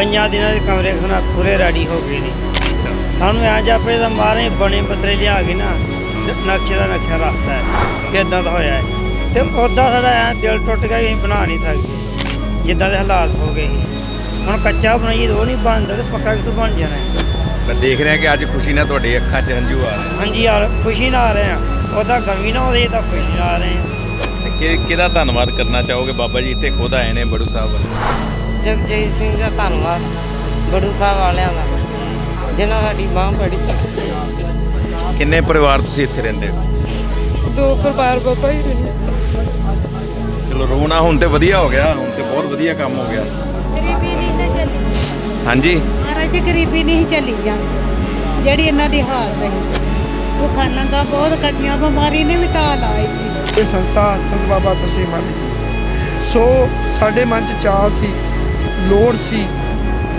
ਪੰਜਾਂ ਦਿਨਾਂ ਦੇ ਕਮਰੇ ਖਣਾ ਪੂਰੇ ਰੈਡੀ ਹੋ ਗਏ ਨੇ। ਸਾਨੂੰ ਐਂ ਜਾਪੇ ਤਾਂ ਮਾਰੇ ਬਣੇ ਪੱਤਰੇ ਲਿਆ ਕੇ ਨਾ ਨਕਸ਼ੇ ਦਾ ਨਕਸ਼ਾ ਰੱਖਤਾ ਹੈ ਕਿ ਇਦਾਂ ਦਾ ਹੋਇਆ ਹੈ। ਤੇ ਉੱਦਾਂ ਸਾਡਾ ਐਂ ਦਿਲ ਟੁੱਟ ਗਿਆ ਅਸੀਂ ਬਣਾ ਨਹੀਂ ਸਕਦੇ ਜਿੱਦਾਂ ਦੇ ਹਾਲਾਤ ਹੋ ਗਏ ਹੁਣ ਕੱਚਾ ਬਣਾਈਏ ਉਹ ਨਹੀਂ ਬਣਦਾ ਤੇ ਪੱਕਾ ਕਿੱਥੋਂ ਬਣ ਜਾਣਾ ਹੈ? ਮੈਂ ਦੇਖ ਰਿਹਾ ਕਿ ਅੱਜ ਖੁਸ਼ੀ ਨਾਲ ਤੁਹਾਡੀ ਅੱਖਾਂ 'ਚ ਹੰਝੂ ਆ ਰਹੇ ਹਾਂਜੀ ਯਾਰ ਖੁਸ਼ੀ ਨਾਲ ਆ ਰਹੇ ਆ ਉਹਦਾ ਗਰਮੀ ਨਾ ਉਹਦੇ ਤਾਂ ਖੁਸ਼ੀ ਨਾਲ ਆ ਰਹੇ ਆ ਕਿ ਕਿਹਦਾ ਧੰਨਵਾਦ ਕਰਨਾ ਚਾਹੋਗੇ ਬਾਬਾ ਜੀ? ਇੱਥੇ ਖੁਦ ਆਏ ਨੇ ਬੜੂ ਸਾਹਿਬ। ਵੱਲ ਜਗਜੀਤ ਸਿੰਘ ਦਾ ਧੰਨਵਾਦ ਬੜੂ ਸਾਹਿਬ ਵਾਲਿਆਂ ਦਾ ਜਿਨ੍ਹਾਂ ਸਾਡੀ ਬਾਹ ਫੜੀ। ਕਿੰਨੇ ਪਰਿਵਾਰ ਤੁਸੀਂ ਇੱਥੇ ਰਹਿੰਦੇ ਹੋ? ਦੋ ਪਰਿਵਾਰ ਬਾਬਾ ਹੀ ਰਹੇ ਚਲੋ ਰੋਣਾ ਹੁਣ ਤੇ ਵਧੀਆ ਹੋ ਗਿਆ ਹੁਣ ਤੇ ਬਹੁਤ ਵਧੀਆ ਕੰਮ ਹੋ ਗਿਆ। ਗਰੀਬੀ ਨਹੀਂ ਨਾ ਚੱਲੀ। ਹਾਂਜੀ? ਮਹਾਰਾਜ ਗਰੀਬੀ ਨਹੀਂ ਚੱਲੀ ਜਾਂਦੀ। ਜਿਹੜੀ ਇਹਨਾਂ ਦੀ ਹਾਲਤ ਹੈ। ਉਹ ਖਾਣਾ ਦਾ ਬਹੁਤ ਕੱਟੀਆਂ ਬਿਮਾਰੀ ਨੇ ਮਿਟਾ ਲਾਈ ਇਹ ਸੰਸਥਾ ਸੰਤ ਬਾਬਾ ਤਰਸੇਮ ਵਾਲੀ। ਸੋ ਸਾਡੇ ਮਨ ਚ ਚਾਹ ਸੀ ਲੋੜ ਸੀ।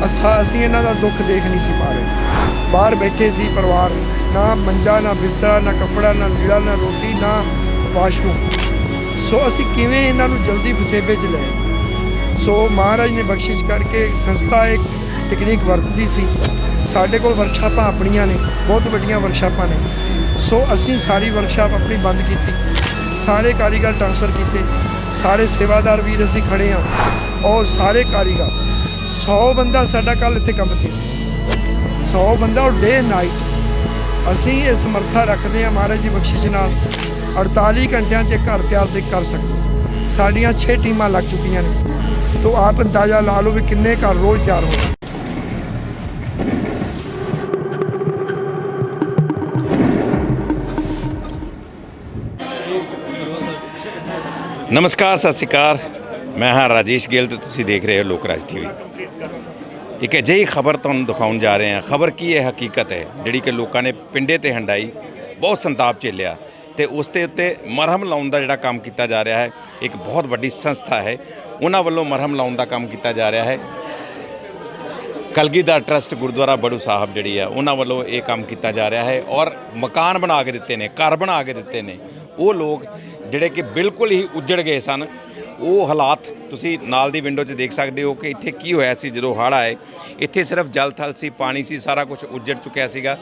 ਅਸਾਂ ਅਸੀਂ ਇਹਨਾਂ ਦਾ ਦੁੱਖ ਦੇਖ ਨਹੀਂ ਸੀ ਪਾ ਰਹੇ। ਬਾਹਰ ਬੈਠੇ ਸੀ ਪਰਿਵਾਰ। ਨਾ ਮੰਜਾ, ਨਾ ਬਿਸਤਰਾ, ਨਾ ਕੱਪੜਾ, ਨਾ ਲੀੜਾ, ਨਾ ਰੋਟੀ, ਨਾ ਵਾਸ਼ਰੂਮ। ਸੋ ਅਸੀਂ ਕਿਵੇਂ ਇਹਨਾਂ ਨੂੰ ਜਲਦੀ ਫਸੇਬੇ ਚ ਲੈ ਸੋ ਮਹਾਰਾਜ ਨੇ ਬਖਸ਼ਿਸ਼ ਕਰਕੇ ਸੰਸਥਾ ਇੱਕ ਟੈਕਨੀਕ ਵਰਤਦੀ ਸੀ। ਸਾਡੇ ਕੋਲ ਵਰਕਸ਼ਾਪਾਂ ਆਪਣੀਆਂ ਨੇ, ਬਹੁਤ ਵੱਡੀਆਂ ਵਰਕਸ਼ਾਪਾਂ ਨੇ। ਸੋ ਅਸੀਂ ਸਾਰੀ ਵਰਕਸ਼ਾਪ ਆਪਣੀ ਬੰਦ ਕੀਤੀ। ਸਾਰੇ ਕਾਰੀਗਰ ਟ੍ਰਾਂਸਫਰ ਕੀਤੇ। ਸਾਰੇ ਸੇਵਾਦਾਰ ਵੀਰ ਅਸੀਂ ਖੜੇ ਹਾਂ। ਔਰ ਸਾਰੇ ਕਾਰੀਗਰ। 100 ਬੰਦਾ ਸਾਡਾ ਕੱਲ ਇੱਥੇ ਕੰਮ ਤੇ ਸੀ। 100 ਬੰਦਾ ਉਹ ਡੇ ਨਾਈਟ ਅਸੀਂ ਇਹ ਸਮਰੱਥਾ ਰੱਖਦੇ ਹਾਂ ਮਹਾਰਾਜ ਦੀ ਬਖਸ਼ਿਸ਼ ਨਾਲ। 48 ਘੰਟਿਆਂ 'ਚ ਇਹ ਘਰ ਤਿਆਰ ਤੇ ਕਰ ਸਕਦੇ ਸਾਡੀਆਂ 6 ਟੀਮਾਂ ਲੱਗ ਚੁੱਕੀਆਂ ਨੇ। ਤੋ ਆਪ ਅੰਦਾਜ਼ਾ ਲਾ ਲਓ ਵੀ ਕਿੰਨੇ ਘਰ ਰੋਜ਼ ਤਿਆਰ ਹੋ ਰਹੇ ਨਮਸਕਾਰ, ਸਤਿ ਸ਼੍ਰੀ ਅਕਾਲ। ਮੈਂ ਹਾਂ ਰਾਜੇਸ਼ ਗਿੱਲ ਤੇ ਤੁਸੀਂ ਦੇਖ ਰਹੇ ਹੋ ਲੋਕ ਰਾਜ ਟੀਵੀ। ਇੱਕ ਅਜਿਹੀ ਖਬਰ ਤੁਹਾਨੂੰ ਦਿਖਾਉਣ ਜਾ ਰਹੇ ਹਾਂ। ਖਬਰ ਕੀ ਹੈ? ਹਕੀਕਤ ਹੈ। ਜਿਹੜੀ ਕਿ ਲੋਕਾਂ ਨੇ ਪਿੰਡੇ ਤੇ ਹੰਡਾਈ, ਬਹੁਤ ਸੰਤਾਪ ਝੇਲਿਆ ਤੇ ਉਸ ਦੇ ਉੱਤੇ ਮਰਹਮ ਲਾਉਣ ਦਾ ਜਿਹੜਾ ਕੰਮ ਕੀਤਾ ਜਾ ਰਿਹਾ ਹੈ, ਇੱਕ ਬਹੁਤ ਵੱਡੀ ਸੰਸਥਾ ਹੈ, ਉਹਨਾਂ ਵੱਲੋਂ ਮਰਹਮ ਲਾਉਣ ਦਾ ਕੰਮ ਕੀਤਾ ਜਾ ਰਿਹਾ ਹੈ। ਕਲਗੀਧਰ ਟਰਸਟ ਗੁਰਦੁਆਰਾ ਬੜੂ ਸਾਹਿਬ ਜਿਹੜੀ ਆ ਉਹਨਾਂ ਵੱਲੋਂ ਇਹ ਕੰਮ ਕੀਤਾ ਜਾ ਰਿਹਾ ਹੈ ਔਰ ਮਕਾਨ ਬਣਾ ਕੇ ਦਿੱਤੇ ਨੇ, ਘਰ ਬਣਾ ਕੇ ਦਿੱਤੇ ਨੇ। ਉਹ ਲੋਕ ਜਿਹੜੇ ਕਿ ਬਿਲਕੁਲ ਹੀ ਉੱਜੜ ਗਏ ਸਨ। ਉਹ ਹਾਲਾਤ ਤੁਸੀਂ ਨਾਲ ਦੀ ਵਿੰਡੋ 'ਚ ਦੇਖ ਸਕਦੇ ਹੋ ਕਿ ਇੱਥੇ ਕੀ ਹੋਇਆ ਸੀ ਜਦੋਂ ਹੜ੍ਹ ਆਏ। ਇੱਥੇ ਸਿਰਫ ਜਲ, ਥਲ ਸੀ, ਪਾਣੀ ਸੀ, ਸਾਰਾ ਕੁਝ ਉੱਜੜ ਚੁੱਕਿਆ ਸੀਗਾ।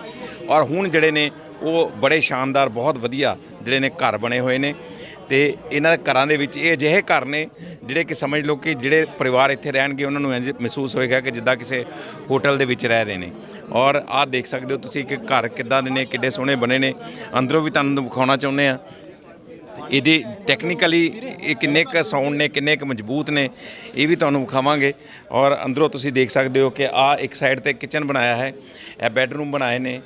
ਔਰ ਹੁਣ ਜਿਹੜੇ ਨੇ ਉਹ ਬੜੇ ਸ਼ਾਨਦਾਰ, ਬਹੁਤ ਵਧੀਆ ਜਿਹੜੇ ਨੇ ਘਰ ਬਣੇ ਹੋਏ ਨੇ। ਤੇ ਇਹਨਾਂ ਦੇ ਘਰਾਂ ਦੇ ਵਿੱਚ ਇਹ ਅਜਿਹੇ ਘਰ ਨੇ ਜਿਹੜੇ ਕਿ ਸਮਝ ਲਓ ਕਿ ਜਿਹੜੇ ਪਰਿਵਾਰ ਇੱਥੇ ਰਹਿਣਗੇ, ਉਹਨਾਂ ਨੂੰ ਇੰਝ ਮਹਿਸੂਸ ਹੋਏਗਾ ਕਿ ਜਿੱਦਾਂ ਕਿਸੇ ਹੋਟਲ ਦੇ ਵਿੱਚ ਰਹਿ ਰਹੇ ਨੇ। ਔਰ ਆਹ ਦੇਖ ਸਕਦੇ ਹੋ ਤੁਸੀਂ ਕਿ ਘਰ ਕਿੱਦਾਂ ਦੇ ਨੇ, ਕਿੱਡੇ ਸੋਹਣੇ ਬਣੇ ਨੇ। ਅੰਦਰੋਂ ਵੀ ਤੁਹਾਨੂੰ ਵਿਖਾਉਣਾ ਚਾਹੁੰਦੇ ਆ ਇਹਦੇ ਟੈਕਨੀਕਲੀ ਇਹ ਕਿੰਨੇ ਕੁ ਸਾਊਂਡ ਨੇ, ਕਿੰਨੇ ਕੁ ਮਜ਼ਬੂਤ ਨੇ, ਇਹ ਵੀ ਤੁਹਾਨੂੰ ਵਿਖਾਵਾਂਗੇ। ਔਰ ਅੰਦਰੋਂ ਤੁਸੀਂ ਦੇਖ ਸਕਦੇ ਹੋ ਕਿ ਆ ਇੱਕ ਸਾਈਡ ਤੇ ਕਿਚਨ ਬਣਾਇਆ ਹੈ, ਇਹ ਬੈੱਡਰੂਮ ਬਣਾਏ ਨੇ,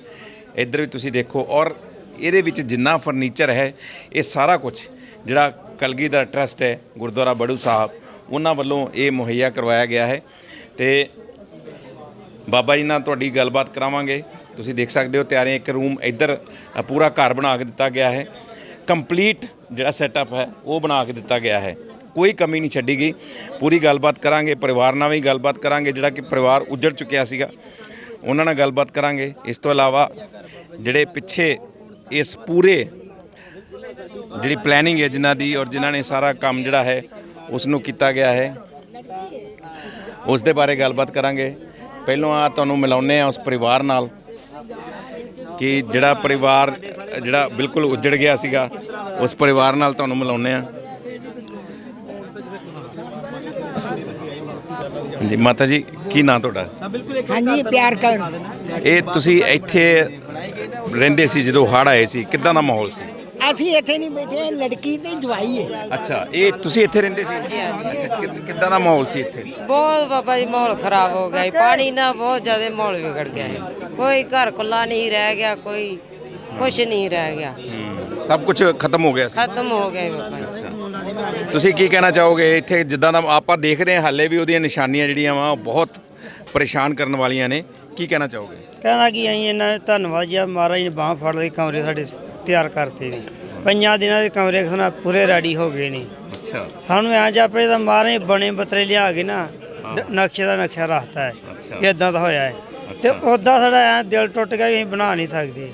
ਇੱਧਰ ਵੀ ਤੁਸੀਂ ਦੇਖੋ। ਔਰ ਇਹਦੇ ਵਿੱਚ ਜਿੰਨਾ ਫਰਨੀਚਰ ਹੈ, ਇਹ ਸਾਰਾ ਕੁਝ ਜਿਹੜਾ ਕਲਗੀ ਦਾ ਟਰਸਟ ਹੈ, ਗੁਰਦੁਆਰਾ ਬੜੂ ਸਾਹਿਬ, ਉਹਨਾਂ ਵੱਲੋਂ ਇਹ ਮੁਹੱਈਆ ਕਰਵਾਇਆ ਗਿਆ ਹੈ। ਤੇ ਬਾਬਾ ਜੀ ਨਾਲ ਤੁਹਾਡੀ ਗੱਲਬਾਤ ਕਰਾਵਾਂਗੇ। ਤੁਸੀਂ ਦੇਖ ਸਕਦੇ ਹੋ ਤਿਆਰੀ ਇੱਕ ਰੂਮ ਇੱਧਰ ਪੂਰਾ ਘਰ ਬਣਾ ਕੇ ਦਿੱਤਾ ਗਿਆ ਹੈ। ਕੰਪਲੀਟ ਜਿਹੜਾ ਸੈਟਅਪ ਹੈ, ਉਹ ਬਣਾ ਕੇ ਦਿੱਤਾ ਗਿਆ ਹੈ। ਕੋਈ ਕਮੀ ਨਹੀਂ ਛੱਡੀ ਗਈ। ਪੂਰੀ ਗੱਲਬਾਤ ਕਰਾਂਗੇ, ਪਰਿਵਾਰ ਨਾਲ ਵੀ ਗੱਲਬਾਤ ਕਰਾਂਗੇ, ਜਿਹੜਾ ਕਿ ਪਰਿਵਾਰ ਉੱਜੜ ਚੁੱਕਿਆ ਸੀਗਾ। ਉਹਨਾਂ ਨਾਲ ਗੱਲਬਾਤ ਕਰਾਂਗੇ। ਇਸ ਤੋਂ ਇਲਾਵਾ ਜਿਹੜੇ ਪਿੱਛੇ ਇਸ ਪੂਰੇ ਜਿਹੜੀ ਪਲੈਨਿੰਗ ਹੈ, ਜਿਨ੍ਹਾਂ ਦੀ ਔਰ ਜਿਨ੍ਹਾਂ ਨੇ ਸਾਰਾ ਕੰਮ ਜਿਹੜਾ ਹੈ, ਉਸ ਨੂੰ ਕੀਤਾ ਗਿਆ ਹੈ। ਉਸ ਦੇ ਬਾਰੇ ਗੱਲਬਾਤ ਕਰਾਂਗੇ। ਪਹਿਲਾਂ ਆ ਤੁਹਾਨੂੰ ਮਿਲਾਉਂਦੇ ਆ ਉਸ ਪਰਿਵਾਰ ਨਾਲ। ਕਿ ਜਿਹੜਾ ਪਰਿਵਾਰ ਜਿਹੜਾ ਬਿਲਕੁਲ ਉੱਜੜ ਗਿਆ ਸੀਗਾ ਉਸ ਪਰਿਵਾਰ ਨਾਲ ਤੁਹਾਨੂੰ ਮਿਲਾਉਂਦੇ ਆ ਜੀ ਮਾਤਾ ਜੀ ਕੀ ਨਾਂ ਤੁਹਾਡਾ? ਹਾਂਜੀ ਪਿਆਰ ਕਰ। ਇਹ ਤੁਸੀਂ ਇੱਥੇ ਰਹਿੰਦੇ ਸੀ ਜਦੋਂ ਹੜ੍ਹ ਆਏ ਸੀ ਕਿੱਦਾਂ ਦਾ ਮਾਹੌਲ ਸੀ? ਅਸੀਂ ਇੱਥੇ ਨਹੀਂ ਬੈਠੇ ਲੜਕੀ ਤੇ ਜਵਾਈ ਹੈ। ਅੱਛਾ ਇਹ ਤੁਸੀਂ ਇੱਥੇ ਰਹਿੰਦੇ ਸੀ? ਅੱਛਾ ਕਿ- ਕਿੱਦਾਂ ਦਾ ਮਾਹੌਲ ਸੀ ਇੱਥੇ? ਬਹੁਤ ਬਾਬਾ ਜੀ ਮਾਹੌਲ ਖਰਾਬ ਹੋ ਗਿਆ ਜੀ। ਪਾਣੀ ਨਾਲ ਬਹੁਤ ਜ਼ਿਆਦਾ ਮਾਹੌਲ ਵਿਗੜ ਗਿਆ ਹੈ ਕੋਈ ਘਰ ਖੁੱਲਾ ਨਹੀਂ ਰਹਿ ਗਿਆ ਕੋਈ ਕੁਛ ਨਹੀਂ ਰਹਿ ਗਿਆ। ਸਭ ਕੁਝ ਖਤਮ ਹੋ ਗਿਆ ਸੀ। ਖਤਮ ਹੋ ਗਿਆ ਜੀ ਬਾਬਾ ਜੀ। ਤੁਸੀਂ ਕੀ ਕਹਿਣਾ ਚਾਹੋਗੇ? ਇੱਥੇ ਜਿੱਦਾਂ ਦਾ ਆਪਾਂ ਦੇਖ ਰਹੇ ਹਾਂ ਹਾਲੇ ਵੀ ਉਹਦੀਆਂ ਨਿਸ਼ਾਨੀਆਂ ਜਿਹੜੀਆਂ ਵਾ ਬਹੁਤ ਪਰੇਸ਼ਾਨ ਕਰਨ ਵਾਲੀਆਂ ਨੇ। ਕੀ ਕਹਿਣਾ ਚਾਹੋਗੇ? ਕਹਿਣਾ ਕੀ ਅਸੀਂ ਇਹਨਾਂ ਦਾ ਧੰਨਵਾਦ ਜੀ ਮਹਾਰਾਜ ਨੇ ਬਾਹ ਫੜ ਲਈ ਕਮਰੇ ਸਾਡੇ ਤਿਆਰ ਕਰਤੇ ਨੇ ਪੰਜਾਂ ਦਿਨਾਂ ਦੇ ਕਮਰੇ ਖਣਾ ਪੂਰੇ ਰੈਡੀ ਹੋ ਗਏ ਨੇ। ਅੱਛਾ। ਸਾਨੂੰ ਐਂ ਜਾਪੇ ਤਾਂ ਮਾਰੇ ਬਣੇ ਪੱਤਰੇ ਲਿਆ ਕੇ ਨਾ ਨਕਸ਼ੇ ਦਾ ਨਕਸ਼ਾ ਰੱਖਤਾ ਹੈ। ਅੱਛਾ। ਇਦਾਂ ਦਾ ਹੋਇਆ ਹੈ। ਤੇ ਉੱਦਾਂ ਸਾਡਾ ਐਂ ਦਿਲ ਟੁੱਟ ਗਿਆ ਵੀ ਅਸੀਂ ਬਣਾ ਨਹੀਂ ਸਕਦੇ।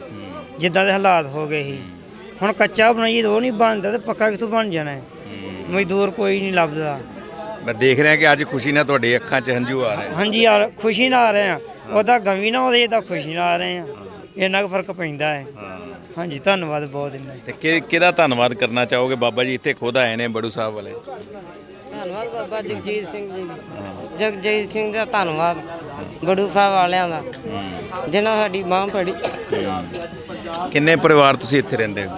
ਜਿੱਦਾਂ ਦੇ ਹਾਲਾਤ ਹੋ ਗਏ ਸੀ। ਹੁਣ ਕੱਚਾ ਬਣਾਈਏ ਤਾਂ ਉਹ ਨਹੀਂ ਬਣਦਾ ਤੇ ਪੱਕਾ ਕਿੱਥੋਂ ਬਣ ਜਾਣਾ ਹੈ? ਮਜ਼ਦੂਰ ਕੋਈ ਨਹੀਂ ਲੱਭਦਾ। ਮੈਂ ਦੇਖ ਰਿਹਾ ਕਿ ਅੱਜ ਖੁਸ਼ੀ ਨਾਲ ਤੁਹਾਡੀ ਅੱਖਾਂ 'ਚ ਹੰਝੂ ਆ ਰਹੇ ਹਾਂਜੀ ਯਾਰ ਖੁਸ਼ੀ ਨਾਲ ਆ ਰਹੇ ਆ ਉਹਦਾ ਗਮੀ ਨਾ ਉਹਦੇ ਤਾਂ ਖੁਸ਼ੀ ਨਾਲ ਆ ਰਹੇ ਆ ਇੰਨਾ ਕੁ ਫ਼ਰਕ ਪੈਂਦਾ ਹੈ। ਹਾਂਜੀ ਧੰਨਵਾਦ ਬਹੁਤ ਇੰਨਾ ਤੇ ਕਿ ਕਿਹਦਾ ਧੰਨਵਾਦ ਕਰਨਾ ਚਾਹੋਗੇ? ਬਾਬਾ ਜੀ ਇੱਥੇ ਖੁਦ ਆਏ ਨੇ ਬੜੂ ਸਾਹਿਬ ਵਾਲੇ। ਧੰਨਵਾਦ ਬਾਬਾ ਜਗਜੀਤ ਸਿੰਘ ਜੀ ਦਾ। ਜਗਜੀਤ ਸਿੰਘ ਦਾ ਧੰਨਵਾਦ ਬੜੂ ਸਾਹਿਬ ਵਾਲਿਆਂ ਦਾ ਜਿਨ੍ਹਾਂ ਸਾਡੀ ਬਾਂਹ ਫੜੀ। ਕਿੰਨੇ ਪਰਿਵਾਰ ਤੁਸੀਂ ਇੱਥੇ ਰਹਿੰਦੇ ਹੋ?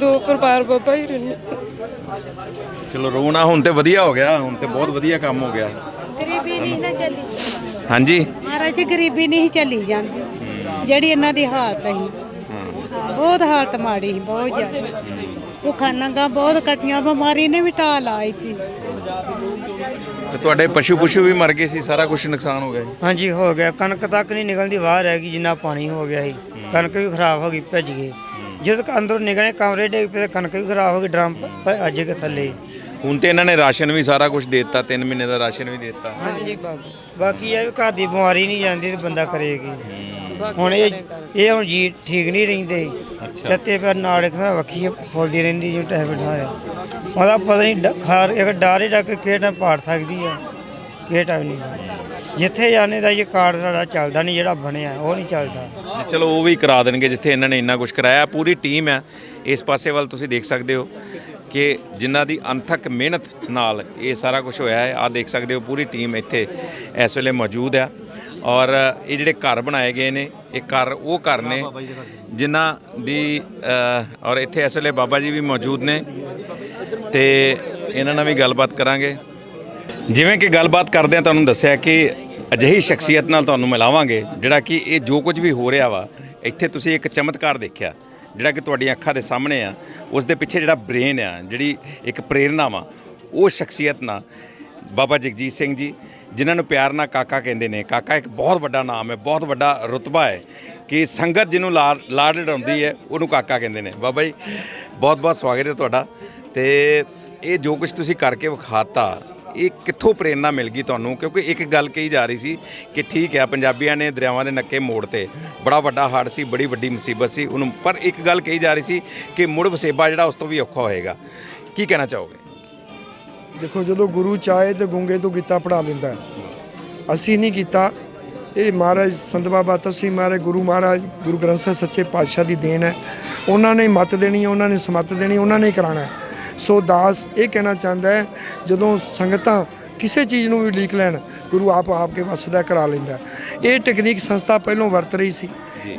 ਦੋ ਪਰਿਵਾਰ ਬਾਬਾ ਹੀ ਰਹਿੰਦੇ। ਚਲੋ ਰੋਣਾ ਹੁਣ ਤੇ ਵਧੀਆ ਹੋ ਗਿਆ ਹੁਣ ਤੇ ਬਹੁਤ ਵਧੀਆ ਕੰਮ ਹੋ ਗਿਆ। ਗਰੀਬੀ ਨਹੀਂ ਨਾ ਚੱਲੀ। ਹਾਂਜੀ। ਮਹਾਰਾਜ ਜੀ ਗਰੀਬੀ ਨਹੀਂ ਚੱਲੀ ਜਾਂਦੀ। ਜਿਹੜੀ ਇਹਨਾਂ ਦੀ ਹਾਲਤ ਹਾਂ ਬਹੁਤ ਹਾਲਤ ਮਾੜੀ ਸੀ ਬਹੁਤ ਜ਼ਿਆਦਾ। ਭੁੱਖਾਂ ਨੰਗਾ ਬਹੁਤ ਕੱਟੀਆਂ ਬਿਮਾਰੀ ਨੇ ਵੀ ਢਾਹ ਲਾਈ ਤੀ ਤੇ ਤੁਹਾਡੇ ਪਸ਼ੂ ਪਸ਼ੂ ਵੀ ਮਰ ਗਏ ਸੀ ਸਾਰਾ ਕੁਝ ਨੁਕਸਾਨ ਹੋ ਗਿਆ ਜੀ? ਹਾਂਜੀ ਹੋ ਗਿਆ। ਕਣਕ ਤੱਕ ਨਹੀਂ ਨਿਕਲਦੀ ਬਾਹਰ ਰਹਿ ਗਈ ਜਿੰਨਾ ਪਾਣੀ ਹੋ ਗਿਆ ਸੀ। ਕਣਕ ਵੀ ਖਰਾਬ ਹੋ ਗਈ ਭੱਜ ਗਈ। ਜਦ ਤੱਕ ਅੰਦਰੋਂ ਨਿਕਲੇ ਕਮਰੇ ਡੇਗ ਪਏ ਤਾਂ ਕਣਕ ਵੀ ਖਰਾਬ ਹੋ ਗਈ ਡਰਮ ਅੱਜ ਕੇ ਥੱਲੇ। ਹੁਣ ਤੇ ਇਹਨਾਂ ਨੇ ਰਾਸ਼ਨ ਵੀ ਸਾਰਾ ਕੁਝ ਦੇ ਦਿੱਤਾ 3 ਮਹੀਨੇ ਦਾ ਰਾਸ਼ਨ ਵੀ ਦੇ ਦਿੱਤਾ। ਹਾਂਜੀ ਬਾਬਾ ਬਾਕੀ ਇਹ ਵੀ ਘਰ ਦੀ ਬਿਮਾਰੀ ਨਹੀਂ ਜਾਂਦੀ ਤੇ ਬੰਦਾ ਕਰੇਗੀ ਹੁਣ ਇਹ ਇਹ ਹੁਣ ਜੀ ਠੀਕ ਨਹੀਂ ਰਹਿੰਦੇ। ਚੱਤੇ ਪਰ ਨਾਲ ਇੱਕ ਤਰ੍ਹਾਂ ਵੱਖੀ ਫੁੱਲਦੀ ਰਹਿੰਦੀ ਜਿਵੇਂ ਟੈ ਬਿਠਾਇਆ ਉਹਦਾ ਪਤਾ ਨਹੀਂ ਖਾਰ ਇੱਕ ਡਰ ਡੱਕ ਕਿਹੜਾ ਟਾਈਮ ਪਾੜ ਸਕਦੀ ਆ। ਕਿਹੜਾ ਟਾਈਮ ਨਹੀਂ। ਜਿੱਥੇ ਜਾਂਦੇ ਦਾ ਇਹ ਕਾਰਡ ਸਾਡਾ ਚੱਲਦਾ ਨਹੀਂ ਜਿਹੜਾ ਬਣਿਆ ਉਹ ਨਹੀਂ ਚੱਲਦਾ। ਚਲੋ ਉਹ ਵੀ ਕਰਾ ਦੇਣਗੇ ਜਿੱਥੇ ਇਹਨਾਂ ਨੇ ਇੰਨਾ ਕੁਝ ਕਰਾਇਆ। ਪੂਰੀ ਟੀਮ ਹੈ ਇਸ ਪਾਸੇ ਵੱਲ ਤੁਸੀਂ ਦੇਖ ਸਕਦੇ ਹੋ ਕਿ ਜਿਨ੍ਹਾਂ ਦੀ ਅਣਥੱਕ ਮਿਹਨਤ ਨਾਲ ਇਹ ਸਾਰਾ ਕੁਝ ਹੋਇਆ ਹੈ ਆ ਦੇਖ ਸਕਦੇ ਹੋ ਪੂਰੀ ਟੀਮ ਇੱਥੇ ਇਸ ਵੇਲੇ ਮੌਜੂਦ ਹੈ ਔਰ ਇਹ ਜਿਹੜੇ ਘਰ ਬਣਾਏ ਗਏ ਨੇ, ਇਹ ਘਰ, ਉਹ ਘਰ ਨੇ, ਜਿਨ੍ਹਾਂ ਦੀ ਔਰ ਇੱਥੇ ਇਸ ਵੇਲੇ ਬਾਬਾ ਜੀ ਵੀ ਮੌਜੂਦ ਨੇ। ਤੇ ਇਹਨਾਂ ਨਾਲ ਵੀ ਗੱਲਬਾਤ ਕਰਾਂਗੇ। ਜਿਵੇਂ ਕਿ ਗੱਲਬਾਤ ਕਰਦੇ ਆ ਤੁਹਾਨੂੰ ਦੱਸਿਆ ਕਿ ਅਜਿਹੀ ਸ਼ਖਸੀਅਤ ਨਾਲ ਤੁਹਾਨੂੰ ਮਿਲਾਵਾਂਗੇ, ਜਿਹੜਾ ਕਿ ਇਹ ਜੋ ਕੁਝ ਵੀ ਹੋ ਰਿਹਾ ਵਾ, ਇੱਥੇ ਤੁਸੀਂ ਇੱਕ ਚਮਤਕਾਰ ਦੇਖਿਆ, ਜਿਹੜਾ ਕਿ ਤੁਹਾਡੀਆਂ ਅੱਖਾਂ ਦੇ ਸਾਹਮਣੇ ਆ। ਉਸ ਦੇ ਪਿੱਛੇ ਜਿਹੜਾ ਬ੍ਰੇਨ ਆ, ਜਿਹੜੀ ਇੱਕ ਪ੍ਰੇਰਨਾ ਵਾ, ਉਹ ਸ਼ਖਸੀਅਤ ਨਾਲ। ਬਾਬਾ ਜਗਜੀਤ ਸਿੰਘ ਜੀ ਜਿਨ੍ਹਾਂ ਨੂੰ ਪਿਆਰ ਨਾਲ ਕਾਕਾ ਕਹਿੰਦੇ ਨੇ, ਕਾਕਾ ਇੱਕ ਬਹੁਤ ਵੱਡਾ ਨਾਮ ਹੈ, ਬਹੁਤ ਵੱਡਾ ਰੁਤਬਾ ਹੈ ਕਿ ਸੰਗਤ ਜਿਹਨੂੰ ਲਾਡ ਲਾਡ ਲੜਾਉਂਦੀ ਹੈ, ਉਹਨੂੰ ਕਾਕਾ ਕਹਿੰਦੇ ਨੇ। ਬਾਬਾ ਜੀ, ਬਹੁਤ ਬਹੁਤ ਸਵਾਗਤ ਹੈ ਤੁਹਾਡਾ। ਤੇ ਇਹ ਜੋ ਕੁਝ ਤੁਸੀਂ ਕਰਕੇ ਵਿਖਾਤਾ, ਇਹ ਕਿੱਥੋਂ ਪ੍ਰੇਰਣਾ ਮਿਲ ਗਈ ਤੁਹਾਨੂੰ? ਕਿਉਂਕਿ ਇੱਕ ਗੱਲ ਕਹੀ ਜਾ ਰਹੀ ਸੀ ਕਿ ਠੀਕ ਹੈ, ਪੰਜਾਬੀਆਂ ਨੇ ਦਰਿਆਵਾਂ ਦੇ ਨੱਕੇ ਮੋੜ ਤੇ ਬੜਾ ਵੱਡਾ ਹੜ੍ਹ ਸੀ, ਬੜੀ ਵੱਡੀ ਮੁਸੀਬਤ ਸੀ ਉਹਨੂੰ, ਪਰ ਇੱਕ ਗੱਲ ਕਹੀ ਜਾ ਰਹੀ ਸੀ ਕਿ ਮੁੜ ਵਸੇਬਾ ਜਿਹੜਾ ਉਸ ਤੋਂ ਵੀ ਔਖਾ ਹੋਏਗਾ। ਕੀ ਕਹਿਣਾ ਚਾਹੋਗੇ? ਦੇਖੋ ਜਦੋਂ ਗੁਰੂ ਚਾਹੇ ਤੇ ਗੁੰਗੇ ਤੋਂ ਗੀਤਾ ਪੜਾ ਲੈਂਦਾ। ਅਸੀਂ ਨਹੀਂ ਕੀਤਾ। ਇਹ ਮਹਾਰਾਜ ਸੰਤ ਬਾਬਾ ਤਸੀ ਮਹਾਰਾਜ ਗੁਰੂ ਮਹਾਰਾਜ ਗੁਰੂ ਗ੍ਰੰਥ ਸਾਹਿਬ ਸੱਚੇ ਪਾਤਸ਼ਾਹ ਦੀ ਦੇਣ ਹੈ। ਉਹਨਾਂ ਨੇ ਮਤ ਦੇਣੀ ਹੈ ਉਹਨਾਂ ਨੇ ਸਮਤ ਦੇਣੀ ਉਹਨਾਂ ਨੇ ਹੈ। ਸੋ ਦਾਸ ਇਹ ਕਹਿਣਾ ਚਾਹੁੰਦਾ ਹੈ ਜਦੋਂ ਸੰਗਤਾਂ ਕਿਸੇ ਚੀਜ਼ ਨੂੰ ਵੀ ਲੀਕ ਲੈਣ ਗੁਰੂ ਆਪ ਆਪ ਕੇ ਵੱਸ ਦਾ ਕਰਾ ਲੈਂਦਾ। ਇਹ ਟੈਕਨੀਕ ਸੰਸਥਾ ਪਹਿਲਾਂ ਵਰਤ ਰਹੀ ਸੀ।